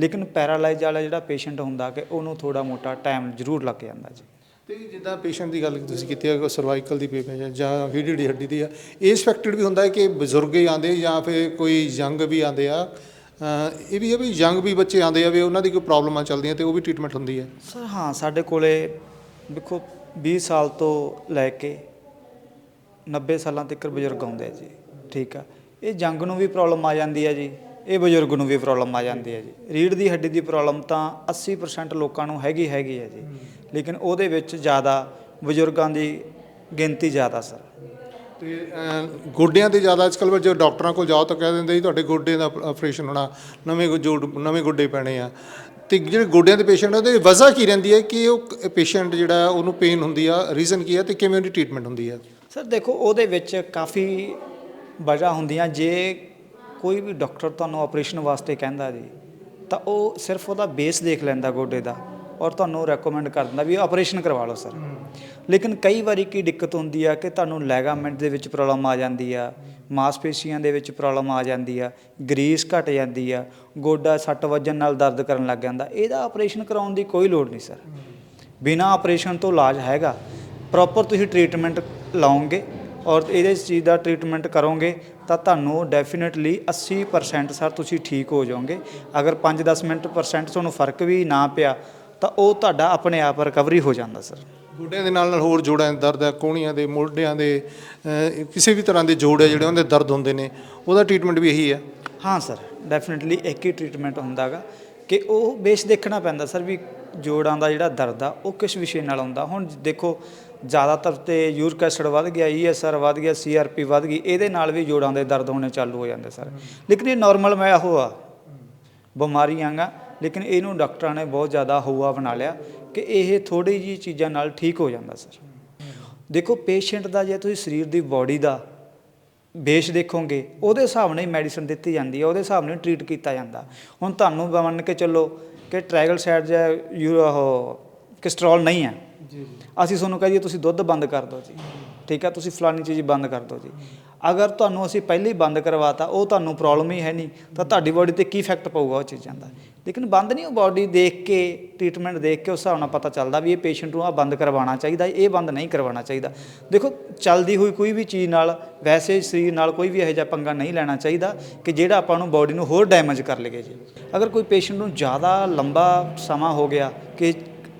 ਲੇਕਿਨ ਪੈਰਾਲਾਈਜ਼ ਵਾਲਾ ਜਿਹੜਾ ਪੇਸ਼ੈਂਟ ਹੁੰਦਾ, ਕਿ ਉਹਨੂੰ ਥੋੜਾ ਮੋਟਾ ਟਾਈਮ ਜ਼ਰੂਰ ਲੱਗ ਜਾਂਦਾ ਜੀ। ਤੇ ਜਿੱਦਾਂ ਪੇਸ਼ੈਂਟ ਦੀ ਗੱਲ ਤੁਸੀਂ ਕੀਤੀ ਹੈ ਕਿ ਸਰਵਾਈਕਲ ਦੀ ਪੇਪੇ ਜਾਂ ਹੀੜੀ ਦੀ ਹੱਡੀ ਦੀ ਆ ਏਜ ਫੈਕਟਰ ਵੀ ਹੁੰਦਾ ਹੈ ਕਿ ਬਜ਼ੁਰਗ ਹੀ ਆਉਂਦੇ ਜਾਂ ਫਿਰ ਕੋਈ ਯੰਗ ਵੀ ਆਉਂਦੇ ਆ। ਇਹ ਵੀ ਹੈ ਵੀ ਯੰਗ ਵੀ ਬੱਚੇ ਆਉਂਦੇ ਆ, ਵੀ ਉਹਨਾਂ ਦੀ ਕੋਈ ਪ੍ਰੋਬਲਮਾਂ ਚੱਲਦੀਆਂ ਤੇ ਉਹ ਵੀ ਟ੍ਰੀਟਮੈਂਟ ਹੁੰਦੀ ਹੈ। ਸਰ, ਹਾਂ, ਸਾਡੇ ਕੋਲੇ ਦੇਖੋ 20 ਸਾਲ ਤੋਂ ਲੈ ਕੇ 90 ਸਾਲਾਂ ਤੱਕ ਬਜ਼ੁਰਗ ਆਉਂਦੇ ਆ ਜੀ, ਠੀਕ ਆ। ਇਹ ਜੰਗ ਨੂੰ ਵੀ ਪ੍ਰੋਬਲਮ ਆ ਜਾਂਦੀ ਹੈ ਜੀ। ਇਹ ਬਜ਼ੁਰਗ ਨੂੰ ਵੀ ਪ੍ਰੋਬਲਮ ਆ ਜਾਂਦੀ ਹੈ ਜੀ। ਰੀੜ ਦੀ ਹੱਡੀ ਦੀ ਪ੍ਰੋਬਲਮ ਤਾਂ 80% ਲੋਕਾਂ ਨੂੰ ਹੈਗੀ ਹੈਗੀ ਹੈ ਜੀ। ਲੇਕਿਨ ਉਹਦੇ ਵਿੱਚ ਜ਼ਿਆਦਾ ਬਜ਼ੁਰਗਾਂ ਦੀ ਗਿਣਤੀ ਜ਼ਿਆਦਾ ਸਰ। ਤੇ ਅਹ, ਗੋਡਿਆਂ ਦੇ ਜ਼ਿਆਦਾ ਅੱਜਕੱਲ੍ਹ ਜੋ ਡਾਕਟਰਾਂ ਕੋਲ ਜਾਓ ਤਾਂ ਕਹਿ ਦਿੰਦੇ ਜੀ ਤੁਹਾਡੇ ਗੋਡੇ ਦਾ ਆਪਰੇਸ਼ਨ ਹੋਣਾ ਨਵੇਂ ਗੋ- ਜੋੜ ਨਵੇਂ ਗੋਡੇ ਪੈਣੇ ਆ। ਤੇ ਜਿਹੜੇ ਗੋਡਿਆਂ ਦੇ ਪੇਸ਼ੈਂਟ ਉਹਦੇ ਵਜ੍ਹਾ ਕੀ ਰਹਿੰਦੀ ਹੈ ਕਿ ਉਹ ਪੇਸ਼ੈਂਟ ਜਿਹੜਾ ਉਹਨੂੰ ਪੇਨ ਹੁੰਦੀ ਆ ਰੀਜ਼ਨ ਕੀ ਹੈ ਤੇ ਕਿਵੇਂ ਉਹਦੀ ਟ੍ਰੀਟਮੈਂਟ ਹੁੰਦੀ ਹੈ ਸਰ ਦੇਖੋ ਉਹਦੇ ਵਿੱਚ ਕਾਫੀ ਵਜ੍ਹਾ ਹੁੰਦੀਆਂ। ਜੇ ਕੋਈ ਵੀ ਡਾਕਟਰ ਤੁਹਾਨੂੰ ਆਪਰੇਸ਼ਨ ਵਾਸਤੇ ਕਹਿੰਦਾ ਜੀ ਤਾਂ ਉਹ ਸਿਰਫ ਉਹਦਾ ਬੇਸ ਦੇਖ ਲੈਂਦਾ ਗੋਡੇ ਦਾ ਔਰ ਤੁਹਾਨੂੰ ਰეკਮੈਂਡ ਕਰ ਦਿੰਦਾ ਵੀ ਆਪਰੇਸ਼ਨ ਕਰਵਾ ਲਓ ਸਰ। ਲੇਕਿਨ ਕਈ ਵਾਰੀ ਕੀ ਦਿੱਕਤ ਹੁੰਦੀ ਆ ਕਿ ਤੁਹਾਨੂੰ ਲੈਗਾਮੈਂਟ ਦੇ ਵਿੱਚ ਪ੍ਰੋਬਲਮ ਆ ਜਾਂਦੀ ਆ ਮਾਸਪੇਸ਼ੀਆਂ ਦੇ ਵਿੱਚ ਪ੍ਰੋਬਲਮ ਆ ਜਾਂਦੀ ਆ ਗਰੀਸ ਘਟ ਜਾਂਦੀ ਆ ਗੋਡਾ ਸੱਟ ਵੱਜਣ ਨਾਲ ਦਰਦ ਕਰਨ ਲੱਗ ਜਾਂਦਾ ਇਹਦਾ ਆਪਰੇਸ਼ਨ ਕਰਾਉਣ ਦੀ ਕੋਈ ਲੋੜ ਨਹੀਂ ਸਰ। ਬਿਨਾ ਆਪਰੇਸ਼ਨ ਤੋਂ ਇਲਾਜ ਹੈਗਾ ਪ੍ਰੋਪਰ ਤੁਸੀਂ ਟ੍ਰੀਟਮੈਂਟ ਲਾਓਗੇ ਔਰ ਇਹਦੇ ਚੀਜ਼ ਦਾ ਟ੍ਰੀਟਮੈਂਟ ਕਰੋਗੇ ਤਾਂ ਤੁਹਾਨੂੰ ਡੈਫੀਨਿਟਲੀ 80% ਸਰ ਤੁਸੀਂ ਠੀਕ ਹੋ ਜਾਓਗੇ। ਅਗਰ 5-10 ਮਿੰਟ ਪਰਸੈਂਟ ਤੁਹਾਨੂੰ ਫ਼ਰਕ ਵੀ ਨਾ ਪਿਆ ਤਾਂ ਉਹ ਤੁਹਾਡਾ ਆਪਣੇ ਆਪ ਰਿਕਵਰੀ ਹੋ ਜਾਂਦਾ ਸਰ ਗੋਡਿਆਂ ਦੇ ਨਾਲ ਨਾਲ ਹੋਰ ਜੋੜਾਂ ਦੇ ਦਰਦ ਹੈ ਕੋਹਣੀਆਂ ਦੇ ਮੋਢਿਆਂ ਦੇ ਅਹ, ਕਿਸੇ ਵੀ ਤਰ੍ਹਾਂ ਦੇ ਜੋੜ ਹੈ ਜਿਹੜੇ ਉਹਦੇ ਦਰਦ ਹੁੰਦੇ ਨੇ ਉਹਦਾ ਟ੍ਰੀਟਮੈਂਟ ਵੀ ਇਹੀ ਹੈ ਹਾਂ ਸਰ ਡੈਫੀਨਿਟਲੀ ਇੱਕ ਹੀ ਟ੍ਰੀਟਮੈਂਟ ਹੁੰਦਾਗਾ ਕਿ ਉਹ ਬੇਸ ਦੇਖਣਾ ਪੈਂਦਾ ਸਰ ਵੀ ਜੋੜਾਂ ਦਾ ਜਿਹੜਾ ਦਰਦ ਆ ਉਹ ਕਿਸ ਵਿਸ਼ੇ ਨਾਲ ਹੁੰਦਾ ਹੁਣ ਦੇਖੋ ਜ਼ਿਆਦਾਤਰ ਤੇ ਯੂਰਿਕ ਐਸਿਡ ਵੱਧ ਗਿਆ ਈਐਸਆਰ ਵੱਧ ਗਿਆ ਸੀਆਰਪੀ ਵੱਧ ਗਈ, ਇਹਦੇ ਨਾਲ ਵੀ ਜੋੜਾਂ ਦੇ ਦਰਦ ਹੋਣੇ ਚਾਲੂ ਹੋ ਜਾਂਦੇ ਸਰ। ਲੇਕਿਨ ਇਹ ਨਾਰਮਲ ਮੈਂ ਉਹ ਆ ਬਿਮਾਰੀਆਂ ਗਾ ਲੇਕਿਨ ਇਹਨੂੰ ਡਾਕਟਰਾਂ ਨੇ ਬਹੁਤ ਜ਼ਿਆਦਾ ਹਊਆ ਬਣਾ ਲਿਆ ਕਿ ਇਹ ਥੋੜੀ ਜੀ ਚੀਜ਼ਾਂ ਨਾਲ ਠੀਕ ਹੋ ਜਾਂਦਾ ਸਰ। ਦੇਖੋ, ਪੇਸ਼ੈਂਟ ਦਾ ਜੇ ਤੁਸੀਂ ਸਰੀਰ ਦੀ ਬਾਡੀ ਦਾ ਬੇਸ ਦੇਖੋਗੇ, ਉਹਦੇ ਹਿਸਾਬ ਨਾਲ ਹੀ ਮੈਡੀਸਨ ਦਿੱਤੀ ਜਾਂਦੀ ਹੈ ਉਹਦੇ ਹਿਸਾਬ ਨਾਲ ਟ੍ਰੀਟ ਕੀਤਾ ਜਾਂਦਾ। ਹੁਣ ਤੁਹਾਨੂੰ ਮੰਨ ਕੇ ਚੱਲੋ ਕਿ ਟ੍ਰਾਈਗਲ ਸਾਈਡ ਜਾਂ ਯੂ, ਉਹ ਕੋਲੇਸਟ੍ਰੋਲ ਨਹੀਂ ਹੈ ਜੀ ਅਸੀਂ ਤੁਹਾਨੂੰ ਕਹੀਏ ਤੁਸੀਂ ਦੁੱਧ ਬੰਦ ਕਰ ਦਿਓ ਜੀ। ਠੀਕ ਆ, ਤੁਸੀਂ ਫਲਾਨੀ ਚੀਜ਼ ਬੰਦ ਕਰ ਦਿਓ ਜੀ। ਅਗਰ ਤੁਹਾਨੂੰ ਅਸੀਂ ਪਹਿਲੇ ਹੀ ਬੰਦ ਕਰਵਾਤਾ, ਉਹ ਤੁਹਾਨੂੰ ਪ੍ਰੋਬਲਮ ਹੀ ਹੈ ਨਹੀਂ, ਤਾਂ ਤੁਹਾਡੀ ਬਾਡੀ ਤੇ ਕੀ ਇਫੈਕਟ ਪਊਗਾ ਉਹ ਚੀਜ਼ਾਂ ਦਾ। ਲੇਕਿਨ ਬੰਦ ਨਹੀਂ ਉਹ ਬਾਡੀ ਦੇਖ ਕੇ ਟ੍ਰੀਟਮੈਂਟ ਦੇਖ ਕੇ ਉਸ ਹਿਸਾਬ ਨਾਲ ਪਤਾ ਚੱਲਦਾ ਵੀ ਇਹ ਪੇਸ਼ੈਂਟ ਨੂੰ ਆ ਬੰਦ ਕਰਵਾਉਣਾ ਚਾਹੀਦਾ, ਇਹ ਬੰਦ ਨਹੀਂ ਕਰਵਾਉਣਾ ਚਾਹੀਦਾ। ਦੇਖੋ, ਚੱਲਦੀ ਹੋਈ ਕੋਈ ਵੀ ਚੀਜ਼ ਨਾਲ, ਵੈਸੇ ਸਰੀਰ ਨਾਲ ਕੋਈ ਵੀ ਇਹੋ ਜਿਹਾ ਪੰਗਾ ਨਹੀਂ ਲੈਣਾ ਚਾਹੀਦਾ ਕਿ ਜਿਹੜਾ ਆਪਾਂ ਨੂੰ ਬਾਡੀ ਨੂੰ ਹੋਰ ਡੈਮੇਜ ਕਰ ਲਗੇ ਜੀ। ਅਗਰ ਕੋਈ ਪੇਸ਼ੈਂਟ ਨੂੰ ਜ਼ਿਆਦਾ ਲੰਬਾ ਸਮਾਂ ਹੋ ਗਿਆ, ਕਿ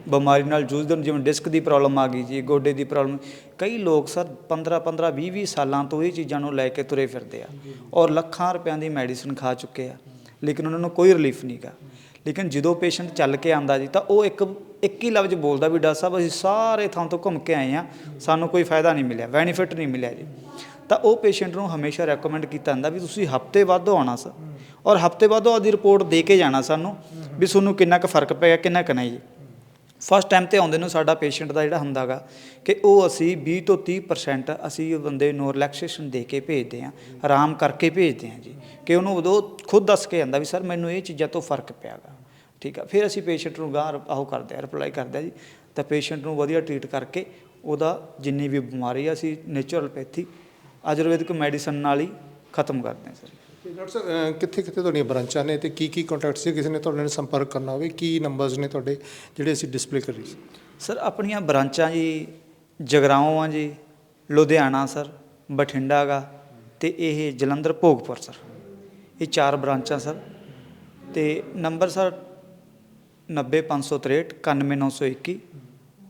ਬਿਮਾਰੀ ਨਾਲ ਜੂਝਦੇ ਨੇ, ਜਿਵੇਂ ਡਿਸਕ ਦੀ ਪ੍ਰੋਬਲਮ ਆ ਗਈ ਜੀ, ਗੋਡੇ ਦੀ ਪ੍ਰੋਬਲਮ ਕਈ ਲੋਕ ਸਰ 15 15 20 20 ਸਾਲਾਂ ਤੋਂ ਇਹ ਚੀਜ਼ਾਂ ਨੂੰ ਲੈ ਕੇ ਤੁਰੇ ਫਿਰਦੇ ਆ ਔਰ ਲੱਖਾਂ ਰੁਪਿਆਂ ਦੀ ਮੈਡੀਸਿਨ ਖਾ ਚੁੱਕੇ ਆ, ਲੇਕਿਨ ਉਹਨਾਂ ਨੂੰ ਕੋਈ ਰਿਲੀਫ ਨਹੀਂਗਾ ਲੇਕਿਨ ਜਦੋਂ ਪੇਸ਼ੈਂਟ ਚੱਲ ਕੇ ਆਂਦਾ ਜੀ, ਤਾਂ ਉਹ ਇੱਕ ਇੱਕ ਹੀ ਲਫ਼ਜ਼ ਬੋਲਦਾ ਵੀ ਡਾਕਟਰ ਸਾਹਿਬ, ਅਸੀਂ ਸਾਰੇ ਥਾਂ ਤੋਂ ਘੁੰਮ ਕੇ ਆਏ ਆ, ਸਾਨੂੰ ਕੋਈ ਫਾਇਦਾ ਨਹੀਂ ਮਿਲਿਆ ਬੈਨੀਫਿਟ ਨਹੀਂ ਮਿਲਿਆ ਜੀ। ਤਾਂ ਉਹ ਪੇਸ਼ੈਂਟ ਨੂੰ ਹਮੇਸ਼ਾ ਰეკਮੈਂਡ ਕੀਤਾ ਜਾਂਦਾ ਵੀ ਤੁਸੀਂ ਹਫ਼ਤੇ ਬਾਅਦ ਆਉਣਾ ਸਰ, ਔਰ ਹਫ਼ਤੇ ਬਾਅਦ ਉਹਦੀ ਰਿਪੋਰਟ ਦੇ ਕੇ ਜਾਣਾ ਸਾਨੂੰ, ਵੀ ਤੁਹਾਨੂੰ ਕਿੰਨਾ ਕੁ ਫ਼ਰਕ ਪਿਆ, ਕਿੰਨਾ ਕੁ ਨਹੀਂ। ਜੀ ਫਸਟ ਟਾਈਮ ਤੇ ਆਉਂਦੇ ਨੂੰ ਸਾਡਾ ਪੇਸ਼ੈਂਟ ਦਾ ਜਿਹੜਾ ਹੁੰਦਾਗਾ ਕਿ ਉਹ ਅਸੀਂ 20 ਤੋਂ 30% ਅਸੀਂ ਉਹ ਬੰਦੇ ਨੂੰ ਰਿਲੈਕਸੇਸ਼ਨ ਦੇ ਕੇ ਭੇਜਦੇ ਹਾਂ, ਆਰਾਮ ਕਰਕੇ ਭੇਜਦੇ ਹਾਂ ਜੀ। ਕਿ ਉਹਨੂੰ ਉਦੋਂ ਖੁਦ ਦੱਸ ਕੇ ਜਾਂਦਾ ਵੀ ਸਰ ਮੈਨੂੰ ਇਹ ਚੀਜ਼ਾਂ ਤੋਂ ਫ਼ਰਕ ਪਿਆਗਾ ਠੀਕ ਆ, ਫਿਰ ਅਸੀਂ ਪੇਸ਼ੈਂਟ ਨੂੰ ਗਾਂ ਆਹੋ ਕਰਦੇ ਆ ਰਿਪਲਾਈ ਕਰਦੇ ਆ ਜੀ। ਤਾਂ ਪੇਸ਼ੈਂਟ ਨੂੰ ਵਧੀਆ ਟ੍ਰੀਟ ਕਰਕੇ ਉਹਦਾ ਜਿੰਨੀ ਵੀ ਬਿਮਾਰੀ ਆ ਅਸੀਂ ਨੇਚਰਲਪੈਥੀ ਆਯੁਰਵੈਦਿਕ ਮੈਡੀਸਨ ਨਾਲ ਹੀ ਖਤਮ ਕਰਦੇ ਹਾਂ ਸਰ। ਤੇ ਡਾਕਟਰ ਸਾਹਿਬ ਕਿੱਥੇ ਕਿੱਥੇ ਤੁਹਾਡੀਆਂ ਬ੍ਰਾਂਚਾਂ ਨੇ ਤੇ ਕੀ ਕੀ ਕੰਟੈਕਟ ਸੀ? ਕਿਸੇ ਨੇ ਤੁਹਾਡੇ ਨਾਲ ਸੰਪਰਕ ਕਰਨਾ ਹੋਵੇ, ਕੀ ਨੰਬਰਸ ਨੇ ਤੁਹਾਡੇ ਜਿਹੜੇ ਅਸੀਂ ਡਿਸਪਲੇ ਕਰੀ ਸਰ, ਆਪਣੀਆਂ ਬ੍ਰਾਂਚਾਂ ਜੀ ਜਗਰਾਓਂ ਆ ਜੀ, ਲੁਧਿਆਣਾ ਸਰ, ਬਠਿੰਡਾ ਗਾ ਤੇ ਇਹ ਜਲੰਧਰ ਭੋਗਪੁਰ ਸਰ। ਇਹ ਚਾਰ ਬ੍ਰਾਂਚਾਂ ਸਰ। ਤੇ ਨੰਬਰ ਸਰ 90563 91921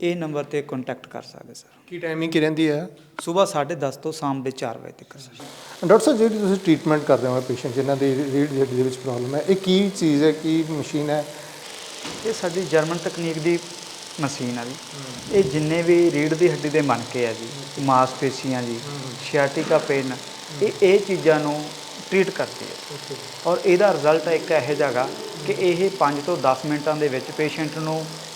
ਇਹ ਨੰਬਰ ਤੇ ਕੰਟੈਕਟ ਕਰ ਸਕਦੇ ਸਰ ਕੀ ਟਾਈਮਿੰਗ ਕੀ ਰਹਿੰਦੀ ਹੈ? ਸਵੇਰ 10:30 ਤੋਂ ਸ਼ਾਮ ਦੇ 4 ਵਜੇ ਤੱਕ ਸਰ ਡਾਕਟਰ ਸਾਹਿਬ ਜਿਹੜੀ ਤੁਸੀਂ ਟ੍ਰੀਟਮੈਂਟ ਕਰ ਰਹੇ ਹੋ ਪੇਸ਼ੈਂਟ ਜਿਨ੍ਹਾਂ ਦੀ ਰੀੜ ਦੀ ਵਿੱਚ ਪ੍ਰੋਬਲਮ ਹੈ ਇਹ ਕੀ ਚੀਜ਼ ਹੈ ਕੀ ਮਸ਼ੀਨ ਹੈ? ਇਹ ਸਾਡੀ ਜਰਮਨ ਤਕਨੀਕ ਦੀ ਮਸ਼ੀਨ ਆ ਜੀ। ਇਹ ਜਿੰਨੇ ਵੀ ਰੀੜ ਦੀ ਹੱਡੀ ਦੇ ਮਣਕੇ ਆ ਜੀ ਮਾਸਪੇਸ਼ੀਆਂ ਜੀ ਸ਼ਿਆਟਿਕਾ ਪੇਨ ਇਹ ਇਹ ਚੀਜ਼ਾਂ ਨੂੰ ਟ੍ਰੀਟ ਕਰਦੀ ਹੈ ਔਰ ਇਹਦਾ ਰਿਜ਼ਲਟ ਇੱਕ ਇਹੋ ਜਿਹਾ ਗਾ ਕਿ ਇਹ 5 ਤੋਂ 10 ਮਿੰਟਾਂ ਦੇ ਵਿੱਚ ਪੇਸ਼ੈਂਟ ਨੂੰ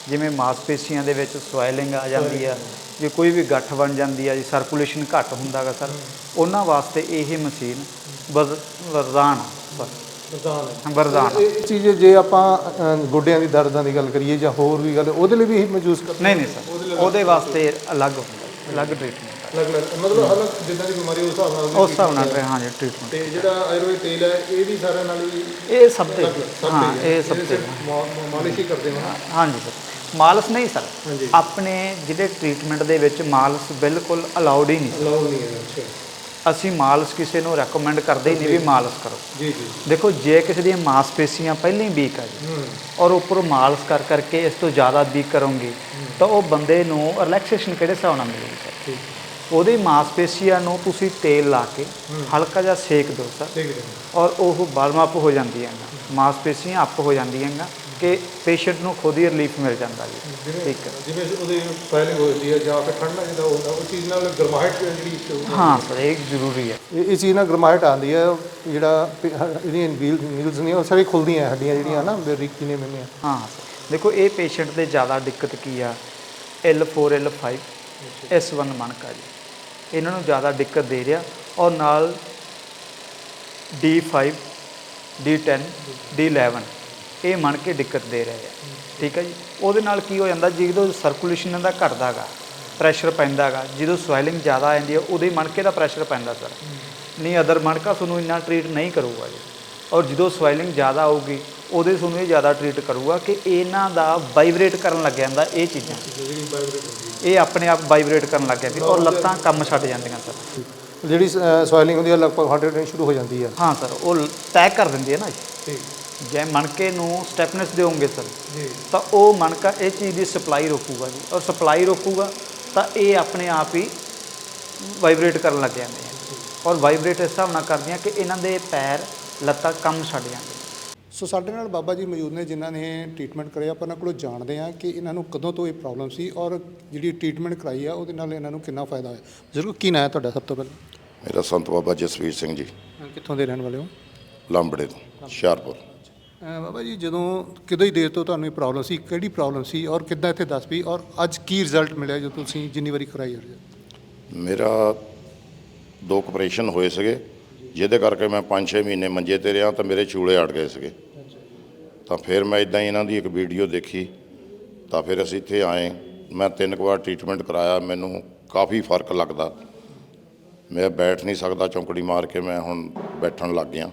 ਜਿਵੇਂ ਮਾਸਪੇਸ਼ੀਆਂ ਦੇ ਵਿੱਚ ਸਵੈਲਿੰਗ ਆ ਜਾਂਦੀ ਆ ਜੇ ਕੋਈ ਵੀ ਗੱਠ ਬਣ ਜਾਂਦੀ ਆ ਜੀ ਸਰਕੂਲੇਸ਼ਨ ਘੱਟ ਹੁੰਦਾਗਾ ਸਰ ਉਹਨਾਂ ਵਾਸਤੇ ਇਹ ਮਸ਼ੀਨ ਵਰ- ਵਰਦਾਨ ਵਰਦਾਨ ਆ। ਇਹ ਚੀਜ਼ ਜੇ ਆਪਾਂ ਗੋਡਿਆਂ ਦੀ ਦਰਦਾਂ ਦੀ ਗੱਲ ਕਰੀਏ ਜਾਂ ਹੋਰ ਵੀ ਗੱਲ ਉਹਦੇ ਲਈ ਵੀ ਇਹ ਮੌਜੂਦ ਕਰ ਨਹੀਂ ਨਹੀਂ ਸਰ ਉਹਦੇ ਵਾਸਤੇ ਅਲੱਗ ਹੁੰਦਾ ਅਲੱਗ ਟ੍ਰੀਟਮੈਂਟ ਅਲੱਗ ਅਲੱਗ ਮਤਲਬ ਹਰ ਜਿੱਦਾਂ ਦੀ ਬਿਮਾਰੀ ਉਸ ਹਿਸਾਬ ਨਾਲ ਉਸ ਹਿਸਾਬ ਨਾਲ ਹਾਂ ਜੀ ਟ੍ਰੀਟਮੈਂਟ ਤੇ ਜਿਹੜਾ ਆਯੁਰਵੇਦ ਤੇਲ ਹੈ ਇਹ ਵੀ ਸਾਰਿਆਂ ਨਾਲ ਵੀ ਇਹ ਸਭ ਤੇ ਹਾਂ ਇਹ ਸਭ ਤੇ ਮਾਲਿਸ਼ ਹੀ ਕਰਦੇ ਹਾਂ ਹਾਂਜੀ ਸਰ। ਮਾਲਸ ਨਹੀਂ ਸਰ। ਆਪਣੇ ਜਿਹੜੇ ਟ੍ਰੀਟਮੈਂਟ ਦੇ ਵਿੱਚ ਮਾਲਸ ਬਿਲਕੁਲ ਅਲਾਉਡ ਹੀ ਨਹੀਂ ਅਲਾਉ ਨਹੀਂ ਹੈ ਅੱਛਾ। ਅਸੀਂ ਮਾਲਸ ਕਿਸੇ ਨੂੰ ਰეკਮੈਂਡ ਕਰਦੇ ਹੀ ਨਹੀਂ ਵੀ ਮਾਲਸ ਕਰੋ। ਜੀ ਜੀ। ਦੇਖੋ ਜੇ ਕਿਸੇ ਦੀਆਂ ਮਾਸਪੇਸ਼ੀਆਂ ਪਹਿਲਾਂ ਹੀ ਵੀਕ ਆ ਜੀ ਔਰ ਉੱਪਰ ਮਾਲਸ ਕਰ ਕਰਕੇ ਇਸ ਤੋਂ ਜ਼ਿਆਦਾ ਵੀਕ ਕਰੋਗੇ ਤਾਂ ਉਹ ਬੰਦੇ ਨੂੰ ਰਿਲੈਕਸੇਸ਼ਨ ਕਿਹੜੇ ਹਿਸਾਬ ਨਾਲ ਮਿਲੇਗੀ ਸਰ? ਉਹਦੀ ਮਾਸਪੇਸ਼ੀਆਂ ਨੂੰ ਤੁਸੀਂ ਤੇਲ ਲਾ ਕੇ ਹਲਕਾ ਜਿਹਾ ਸੇਕ ਦਿਓ ਸਰ। ਠੀਕ ਹੈ ਔਰ ਉਹ ਬਾਲਮ ਅਪ ਹੋ ਜਾਂਦੀਆਂ ਨੇ ਮਾਸਪੇਸ਼ੀਆਂ ਅਪ ਹੋ ਜਾਂਦੀਆਂ ਨੇ ਕਿ ਪੇਸ਼ੈਂਟ ਨੂੰ ਖੁਦ ਹੀ ਰਿਲੀਫ ਮਿਲ ਜਾਂਦਾ ਜੀ। ਠੀਕ ਹੈ। ਜਿਵੇਂ ਉਹਦੇ ਫਾਇਲਿੰਗ ਹੋ ਜਾਂਦੀ ਹੈ ਜਾਂ ਫਿਰ ਠੰਡਾ ਜਿਹਾ ਹੁੰਦਾ ਉਹ ਚੀਜ਼ ਨਾਲ ਗਰਮਾਹਟ ਜਿਹੜੀ ਹੈ। ਸਰ ਇਹ ਜ਼ਰੂਰੀ ਹੈ। ਇਹ ਚੀਜ਼ ਨਾਲ ਗਰਮਾਹਟ ਆਉਂਦੀ ਹੈ ਜਿਹੜਾ ਵੀਲ ਨੀਲਸ ਨੇ ਉਹ ਸਾਰੀ ਖੁੱਲਦੀਆਂ ਹੱਡੀਆਂ ਜਿਹੜੀਆਂ ਨਾ ਬਰੀਕੀ ਨੇ ਮੈਨੇ ਹਾਂ ਦੇਖੋ ਇਹ ਪੇਸ਼ੈਂਟ ਦੇ ਜ਼ਿਆਦਾ ਦਿੱਕਤ ਕੀ ਆ? L4 L5 S1 ਮਣਕਾ ਜੀ। ਇਹਨਾਂ ਨੂੰ ਜ਼ਿਆਦਾ ਦਿੱਕਤ ਦੇ ਰਿਹਾ ਔਰ ਨਾਲ D5 D10 D11 ਇਹ ਮਣ ਕੇ ਦਿੱਕਤ ਦੇ ਰਹੇ ਆ। ਠੀਕ ਹੈ ਜੀ? ਉਹਦੇ ਨਾਲ ਕੀ ਹੋ ਜਾਂਦਾ ਜਦੋਂ ਸਰਕੂਲੇਸ਼ਨ ਦਾ ਘਟਦਾ ਗਾ ਪ੍ਰੈਸ਼ਰ ਪੈਂਦਾ ਗਾ ਜਦੋਂ ਸਵੈਲਿੰਗ ਜ਼ਿਆਦਾ ਆ ਜਾਂਦੀ ਹੈ ਉਹਦੇ ਮਣਕੇ ਦਾ ਪ੍ਰੈਸ਼ਰ ਪੈਂਦਾ ਸਰ ਨਹੀਂ ਅਦਰ ਮਣਕਾ ਤੁਹਾਨੂੰ ਇੰਨਾ ਟ੍ਰੀਟ ਨਹੀਂ ਕਰੂਗਾ ਜੀ। ਔਰ ਜਦੋਂ ਸਵੈਲਿੰਗ ਜ਼ਿਆਦਾ ਆਊਗੀ ਉਹਦੇ ਤੁਹਾਨੂੰ ਇਹ ਜ਼ਿਆਦਾ ਟ੍ਰੀਟ ਕਰੂਗਾ ਕਿ ਇਹਨਾਂ ਦਾ ਵਾਈਬ੍ਰੇਟ ਕਰਨ ਲੱਗ ਜਾਂਦਾ ਇਹ ਚੀਜ਼ਾਂ। ਇਹ ਆਪਣੇ ਆਪ ਵਾਈਬ੍ਰੇਟ ਕਰਨ ਲੱਗ ਜਾਂਦੀ ਔਰ ਲੱਤਾਂ ਕੰਮ ਛੱਡ ਜਾਂਦੀਆਂ ਸਰ। ਜਿਹੜੀ ਸੋਇਲਿੰਗ ਹੁੰਦੀ ਹੈ ਲਗਭਗ 100 ਤੋਂ ਸ਼ੁਰੂ ਹੋ ਜਾਂਦੀ ਹੈ। ਹਾਂ ਸਰ ਉਹ ਤੈਅ ਕਰ ਦਿੰਦੀ ਹੈ ਨਾ ਜੀ। ਜੇ। ਮਣਕੇ ਨੂੰ ਸਟੈਪਨੈਸ ਦਿਓਗੇ ਸਰ ਜੀ। ਤਾਂ ਉਹ ਮਣਕਾ ਇਹ ਚੀਜ਼ ਦੀ ਸਪਲਾਈ ਰੋਕੂਗਾ ਜੀ। ਔਰ ਸਪਲਾਈ ਰੋਕੂਗਾ ਤਾਂ ਇਹ ਆਪਣੇ ਆਪ ਹੀ ਵਾਈਬ੍ਰੇਟ ਕਰਨ ਲੱਗ ਜਾਂਦੇ ਆ। ਔਰ ਵਾਈਬ੍ਰੇਟ ਇਸ ਹਿਸਾਬ ਨਾਲ ਕਰਦੀਆਂ ਕਿ ਇਹਨਾਂ ਦੇ ਪੈਰ ਲੱਤਾਂ ਕੰਮ ਛੱਡ ਜਾਂਦੇ ਸੋ ਸਾਡੇ ਨਾਲ ਬਾਬਾ ਜੀ ਮੌਜੂਦ ਨੇ ਜਿਨ੍ਹਾਂ ਨੇ ਟ੍ਰੀਟਮੈਂਟ ਕਰਿਆ। ਆਪਾਂ ਇਹਨਾਂ ਕੋਲੋਂ ਜਾਣਦੇ ਹਾਂ ਕਿ ਇਹਨਾਂ ਨੂੰ ਕਦੋਂ ਤੋਂ ਇਹ ਪ੍ਰੋਬਲਮ ਸੀ ਔਰ ਜਿਹੜੀ ਟ੍ਰੀਟਮੈਂਟ ਕਰਾਈ ਆ ਉਹਦੇ ਨਾਲ ਇਹਨਾਂ ਨੂੰ ਕਿੰਨਾ ਫਾਇਦਾ ਹੋਇਆ? ਜ਼ਰੂਰ ਕੀ ਨਾਂ ਹੈ ਤੁਹਾਡਾ ਸਭ ਤੋਂ ਪਹਿਲਾਂ? ਮੇਰਾ ਸੰਤ ਬਾਬਾ ਜਸਵੀਰ ਸਿੰਘ ਜੀ। ਕਿੱਥੋਂ ਦੇ ਰਹਿਣ ਵਾਲੇ ਹੋ? ਲਾਂਬੜੇ ਤੋਂ ਹੁਸ਼ਿਆਰਪੁਰ। ਅਹ ਬਾਬਾ ਜੀ ਜਦੋਂ ਕਿਦੋਂ ਹੀ ਦੇਰ ਤੋਂ ਤੁਹਾਨੂੰ ਇਹ ਪ੍ਰੋਬਲਮ ਸੀ ਕਿਹੜੀ ਪ੍ਰੋਬਲਮ ਸੀ ਔਰ ਕਿੱਦਾਂ ਇੱਥੇ ਦੱਸ ਪਈ ਔਰ ਅੱਜ ਕੀ ਰਿਜ਼ਲਟ ਮਿਲਿਆ ਜੋ ਤੁਸੀਂ ਜਿੰਨੀ ਵਾਰੀ ਕਰਾਈ ਹੋ ਮੇਰਾ ਦੋ ਆਪਰੇਸ਼ਨ ਹੋਏ ਸੀਗੇ। ਜਿਹਦੇ ਕਰਕੇ ਮੈਂ 5-6 ਮਹੀਨੇ ਮੰਜੇ ਤੇ ਰਿਹਾ ਤਾਂ ਮੇਰੇ ਚੂਲੇ ਅੜ ਗਏ ਸੀਗੇ। ਤਾਂ ਫਿਰ ਮੈਂ ਇਦਾਂ ਹੀ ਇਹਨਾਂ ਦੀ ਇੱਕ ਵੀਡੀਓ ਦੇਖੀ ਤਾਂ ਫਿਰ ਅਸੀਂ ਇੱਥੇ ਆਏ। ਮੈਂ ਤਿੰਨ ਕੁ ਵਾਰ ਟ੍ਰੀਟਮੈਂਟ ਕਰਾਇਆ ਮੈਨੂੰ ਕਾਫੀ ਫ਼ਰਕ ਲੱਗਦਾ। ਮੈਂ ਬੈਠ ਨਹੀਂ ਸਕਦਾ ਚੌਂਕੜੀ ਮਾਰ ਕੇ ਮੈਂ ਹੁਣ ਬੈਠਣ ਲੱਗ ਗਿਆ।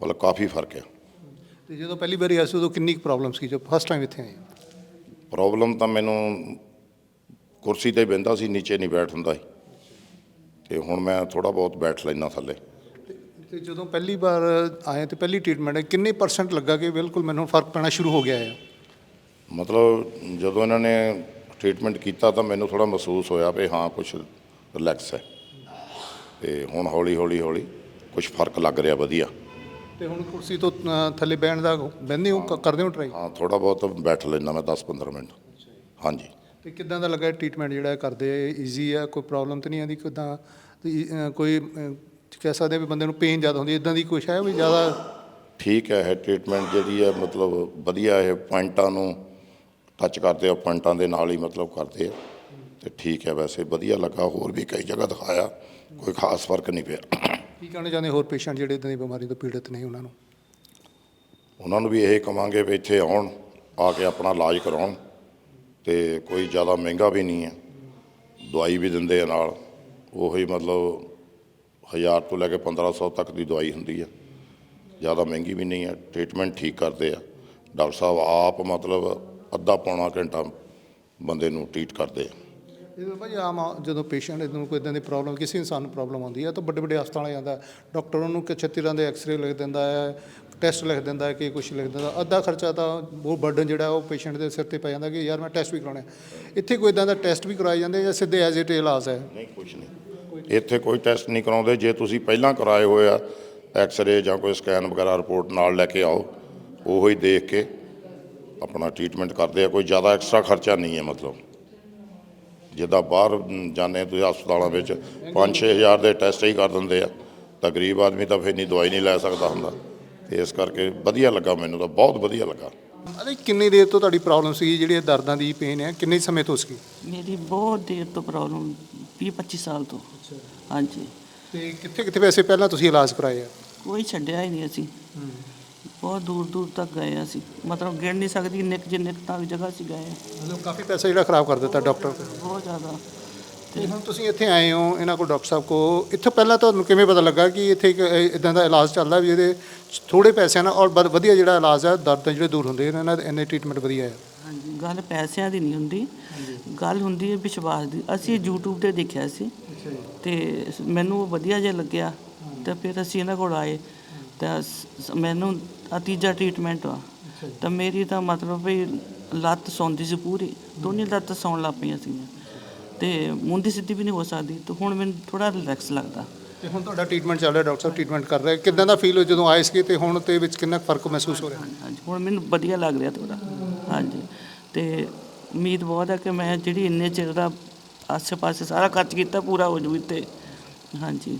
ਮਤਲਬ ਕਾਫੀ ਫ਼ਰਕ ਆ। ਤੇ ਜਦੋਂ ਪਹਿਲੀ ਵਾਰੀ ਆਏ ਸੀ ਉਦੋਂ ਕਿੰਨੀ ਪ੍ਰੋਬਲਮ ਸੀ ਜੋ ਫਸਟ ਟਾਈਮ ਇੱਥੇ ਆਏ? ਪ੍ਰੋਬਲਮ ਤਾਂ ਮੈਨੂੰ ਕੁਰਸੀ ਤੇ ਬਹਿੰਦਾ ਸੀ ਨੀਚੇ ਨਹੀਂ ਬੈਠ ਹੁੰਦਾ ਸੀ। ਤੇ ਹੁਣ ਮੈਂ ਥੋੜਾ ਬਹੁਤ ਬੈਠ ਲੈਣਾ ਥੱਲੇ। ਤੇ ਜਦੋਂ ਪਹਿਲੀ ਵਾਰ ਆਏ ਤੇ ਪਹਿਲੀ ਟ੍ਰੀਟਮੈਂਟ ਕਿੰਨੇ ਪਰਸੈਂਟ ਲੱਗਾ ਕਿ ਬਿਲਕੁਲ ਮੈਨੂੰ ਫ਼ਰਕ ਪੈਣਾ ਸ਼ੁਰੂ ਹੋ ਗਿਆ ਹੈ? ਮਤਲਬ ਜਦੋਂ ਇਹਨਾਂ ਨੇ ਟ੍ਰੀਟਮੈਂਟ ਕੀਤਾ ਤਾਂ ਮੈਨੂੰ ਥੋੜਾ ਮਹਿਸੂਸ ਹੋਇਆ ਵੀ ਹਾਂ ਕੁਝ ਰਿਲੈਕਸ ਹੈ। ਤੇ ਹੁਣ ਹੌਲੀ ਹੌਲੀ ਹੌਲੀ ਕੁਝ ਫ਼ਰਕ ਲੱਗ ਰਿਹਾ ਵਧੀਆ। ਤੇ ਹੁਣ ਕੁਰਸੀ ਤੋਂ ਥੱਲੇ ਬਹਿਣ ਦਾ ਬਹਿੰਦੇ ਹੋ ਕਰਦੇ ਹੋ ਟਰਾਈ ਹਾਂ ਥੋੜਾ ਬਹੁਤ ਬੈਠ ਲੈਣਾ ਮੈਂ 10-15 ਮਿੰਟ। ਹਾਂਜੀ। ਤੇ ਕਿੱਦਾਂ ਦਾ ਲੱਗਾ ਟ੍ਰੀਟਮੈਂਟ ਜਿਹੜਾ ਕਰਦੇ ਈਜ਼ੀ ਹੈ ਕੋਈ ਪ੍ਰੋਬਲਮ ਤਾਂ ਨਹੀਂ ਆਉਂਦੀ ਕਿੱਦਾਂ? ਕੋਈ ਕਹਿ ਸਕਦੇ ਵੀ ਬੰਦੇ ਨੂੰ ਪੇਨ ਜ਼ਿਆਦਾ ਹੁੰਦੀ ਇਦਾਂ ਦੀ ਕੁਛ ਹੈ ਵੀ ਜ਼ਿਆਦਾ? ਠੀਕ ਹੈ ਇਹ ਟ੍ਰੀਟਮੈਂਟ ਜਿਹੜੀ ਹੈ ਮਤਲਬ ਵਧੀਆ ਇਹ ਪੁਆਇੰਟਾਂ ਨੂੰ ਟੱਚ ਕਰਦੇ ਆ ਪੁਆਇੰਟਾਂ ਦੇ ਨਾਲ ਹੀ ਮਤਲਬ ਕਰਦੇ ਆ। ਤੇ ਠੀਕ ਹੈ ਵੈਸੇ ਵਧੀਆ ਲੱਗਾ ਹੋਰ ਵੀ ਕਈ ਜਗ੍ਹਾ ਦਿਖਾਇਆ ਕੋਈ ਖਾਸ ਫ਼ਰਕ ਨਹੀਂ ਪਿਆ। ਕੀ ਕਹਿਣਾ ਚਾਹੁੰਦੇ ਹੋਰ ਪੇਸ਼ੈਂਟ ਜਿਹੜੇ ਇਦਾਂ ਦੀ ਬਿਮਾਰੀ ਤੋਂ ਪੀੜਤ ਨੇ ਉਹਨਾਂ ਨੂੰ? ਉਹਨਾਂ ਨੂੰ ਵੀ ਇਹ ਕਵਾਂਗੇ ਵੀ ਇੱਥੇ ਆਉਣ ਆ ਕੇ ਆਪਣਾ ਇਲਾਜ ਕਰਾਉਣ ਤੇ ਕੋਈ ਜ਼ਿਆਦਾ ਮਹਿੰਗਾ ਵੀ ਨਹੀਂ ਹੈ। ਦਵਾਈ ਵੀ ਦਿੰਦੇ ਆ ਨਾਲ। ਉਹੀ ਮਤਲਬ 1000 ਤੋਂ ਲੈ ਕੇ 1500 ਤੱਕ ਦੀ ਦਵਾਈ ਹੁੰਦੀ ਹੈ ਜ਼ਿਆਦਾ ਮਹਿੰਗੀ ਵੀ ਨਹੀਂ ਹੈ ਟ੍ਰੀਟਮੈਂਟ ਠੀਕ ਕਰਦੇ ਆ। ਡਾਕਟਰ ਸਾਹਿਬ ਆਪ ਮਤਲਬ ਅੱਧਾ ਪੌਣਾ ਘੰਟਾ ਬੰਦੇ ਨੂੰ ਟ੍ਰੀਟ ਕਰਦੇ ਆ। ਇਹ ਤਾਂ ਭਾਈ ਆਮ ਜਦੋਂ ਪੇਸ਼ੈਂਟ ਨੂੰ ਕੋਈ ਇਦਾਂ ਦੀ ਪ੍ਰੋਬਲਮ ਕਿਸੇ ਇਨਸਾਨ ਨੂੰ ਪ੍ਰੋਬਲਮ ਆਉਂਦੀ ਹੈ ਤਾਂ ਵੱਡੇ ਵੱਡੇ ਹਸਪਤਾਲਾਂ ਜਾਂਦਾ ਡਾਕਟਰ ਉਹਨੂੰ ਕਿ 36 ਤਰ੍ਹਾਂ ਦੇ ਐਕਸ-ਰੇ ਲਿਖ ਦਿੰਦਾ ਹੈ ਟੈਸਟ ਲਿਖ ਦਿੰਦਾ ਹੈ ਕਿ ਕੁਝ ਲਿਖ ਦਿੰਦਾ ਅੱਧਾ ਖਰਚਾ ਤਾਂ ਉਹ ਬਰਡਨ ਜਿਹੜਾ ਉਹ ਪੇਸ਼ੈਂਟ ਦੇ ਸਿਰ ਤੇ ਪੈ ਜਾਂਦਾ ਕਿ ਯਾਰ ਮੈਂ ਟੈਸਟ ਵੀ ਕਰਾਉਣਾ। ਇੱਥੇ ਕੋਈ ਇਦਾਂ ਦਾ ਟੈਸਟ ਵੀ ਕਰਾਏ ਜਾਂਦੇ ਜਾਂ ਸਿੱਧੇ ਐਜ਼ ਇਟ ਇਲਾਜ ਹੈ? ਨਹੀਂ ਕੁਝ ਨਹੀਂ। ਇੱਥੇ ਕੋਈ ਟੈਸਟ ਨਹੀਂ ਕਰਾਉਂਦੇ। ਜੇ ਤੁਸੀਂ ਪਹਿਲਾਂ ਕਰਾਏ ਹੋਏ ਆ ਐਕਸ-ਰੇ ਜਾਂ ਕੋਈ ਸਕੈਨ ਵਗੈਰਾ ਰਿਪੋਰਟ ਨਾਲ ਲੈ ਕੇ ਆਓ ਉਹੋ ਹੀ ਦੇਖ ਕੇ ਆਪਣਾ ਟ੍ਰੀਟਮੈਂਟ ਕਰਦੇ ਆ। ਕੋਈ ਜ਼ਿਆਦਾ ਐਕਸਟਰਾ ਖਰਚਾ ਨਹੀਂ ਹੈ ਮਤਲਬ। ਜਿੱਦਾਂ ਬਾਹਰ ਜਾਂਦੇ ਤੁਸੀਂ ਹਸਪਤਾਲਾਂ ਵਿੱਚ 5-6000 ਦੇ ਟੈਸਟ ਹੀ ਕਰ ਦਿੰਦੇ ਆ। ਤਾਂ ਗਰੀਬ ਆਦਮੀ ਤਾਂ ਫਿਰ ਨਹੀਂ ਦਵਾਈ ਨਹੀਂ ਲੈ ਸਕਦਾ ਹੁੰਦਾ। ਤੇ ਇਸ ਕਰਕੇ ਵਧੀਆ ਲੱਗਾ ਮੈਨੂੰ ਤਾਂ ਬਹੁਤ ਵਧੀਆ ਲੱਗਾ। ਅਰੇ ਕਿੰਨੀ ਦੇਰ ਤੋਂ ਤੁਹਾਡੀ ਪ੍ਰੋਬਲਮ ਸੀ ਜਿਹੜੀ ਇਹ ਦਰਦਾਂ ਦੀ ਪੇਨ ਹੈ? ਕਿੰਨੇ ਸਮੇਂ ਤੋਂ ਸੀ ਮੇਰੀ ਬਹੁਤ ਦੇਰ ਤੋਂ ਪ੍ਰੋਬਲਮ 20 25 ਸਾਲ ਤੋਂ। ਹਾਂਜੀ। ਤੇ ਕਿੱਥੇ ਕਿੱਥੇ ਵੈਸੇ ਪਹਿਲਾਂ ਤੁਸੀਂ ਇਲਾਜ ਕਰਾਏ ਆ ਕੋਈ ਛੱਡਿਆ ਹੀ ਨਹੀਂ ਅਸੀਂ। ਬਹੁਤ ਦੂਰ ਦੂਰ ਤੱਕ ਗਏ ਅਸੀਂ। ਮਤਲਬ ਗਿਣ ਨਹੀਂ ਸਕਦੀ ਇੰਨੇ ਕੁ ਜਿੰਨੇ ਕੁ ਤੱਕ ਜਗ੍ਹਾ ਸੀ ਗਏ। ਮਤਲਬ ਕਾਫੀ ਪੈਸਾ ਜਿਹੜਾ ਖਰਾਬ ਕਰ ਦਿੱਤਾ ਡਾਕਟਰ ਬਹੁਤ ਜ਼ਿਆਦਾ। ਤੇ ਹੁਣ ਤੁਸੀਂ ਇੱਥੇ ਆਏ ਹੋ ਇਹਨਾਂ ਕੋਲ ਡਾਕਟਰ ਸਾਹਿਬ ਕੋ ਇੱਥੋਂ ਪਹਿਲਾਂ ਤੁਹਾਨੂੰ ਕਿਵੇਂ ਪਤਾ ਲੱਗਾ ਕਿ ਇੱਥੇ ਇੱਕ ਇਦਾਂ ਦਾ ਇਲਾਜ ਚੱਲਦਾ ਵੀ ਇਹਦੇ ਥੋੜੇ ਪੈਸਿਆਂ ਨਾਲ ਔਰ ਬਦ- ਵਧੀਆ ਜਿਹੜਾ ਇਲਾਜ ਹੈ ਦਰਦ ਜਿਹੜੇ ਦੂਰ ਹੁੰਦੇ ਨੇ ਇਹਨਾਂ ਦੇ ਇੰਨੇ ਟ੍ਰੀਟਮੈਂਟ ਵਧੀਆ ਹੈ ਹਾਂਜੀ ਗੱਲ ਪੈਸਿਆਂ ਦੀ ਨਹੀਂ ਹੁੰਦੀ। ਗੱਲ ਹੁੰਦੀ ਹੈ ਵਿਸ਼ਵਾਸ ਦੀ। ਅਸੀਂ YouTube ਤੇ ਦੇਖਿਆ ਸੀ ਤੇ ਮੈਨੂੰ ਉਹ ਵਧੀਆ ਜਿਹਾ ਲੱਗਿਆ ਤਾਂ ਫਿਰ ਅਸੀਂ ਇਹਨਾਂ ਕੋਲ ਆਏ। ਤਾਂ ਸ- ਮੈਨੂੰ ਆਹ ਤੀਜਾ ਟ੍ਰੀਟਮੈਂਟ ਆ ਤਾਂ ਮੇਰੀ ਤਾਂ ਮਤਲਬ ਵੀ ਲੱਤ ਸੌਂਦੀ ਸੀ ਪੂਰੀ। ਦੋਨੇ ਲੱਤ ਸੌਣ ਲੱਗ ਪਈਆਂ ਸੀਗੀਆਂ। ਤੇ ਮੁੰਦੀ ਸਿੱਧੀ ਵੀ ਨਹੀਂ ਹੋ ਸਕਦੀ। ਤੇ ਹੁਣ ਮੈਨੂੰ ਥੋੜਾ ਰਿਲੈਕਸ ਲੱਗਦਾ। ਤੇ ਹੁਣ ਤੁਹਾਡਾ ਟ੍ਰੀਟਮੈਂਟ ਚੱਲ ਰਿਹਾ ਡਾਕਟਰ ਸਾਹਿਬ ਟ੍ਰੀਟਮੈਂਟ ਕਰ ਰਹੇ। ਕਿਦਾਂ ਦਾ ਫੀਲ ਹੋ ਜਦੋਂ ਆਏ ਸੀ ਤੇ ਹੁਣ ਤੇ ਵਿੱਚ ਕਿੰਨਾ ਕੁ ਫ਼ਰਕ ਮਹਿਸੂਸ ਹੋ ਰਿਹਾ? ਹਾਂਜੀ ਹੁਣ ਮੈਨੂੰ ਵਧੀਆ ਲੱਗ ਰਿਹਾ ਥੋੜਾ ਹਾਂਜੀ। ਅਤੇ ਉਮੀਦ ਬਹੁਤ ਹੈ ਕਿ ਮੈਂ ਜਿਹੜੀ ਇੰਨੇ ਚਿਰ ਦਾ ਆਸੇ ਪਾਸੇ ਸਾਰਾ ਖਰਚ ਕੀਤਾ, ਪੂਰਾ ਹੋ ਜੂ ਤੇ ਹਾਂਜੀ।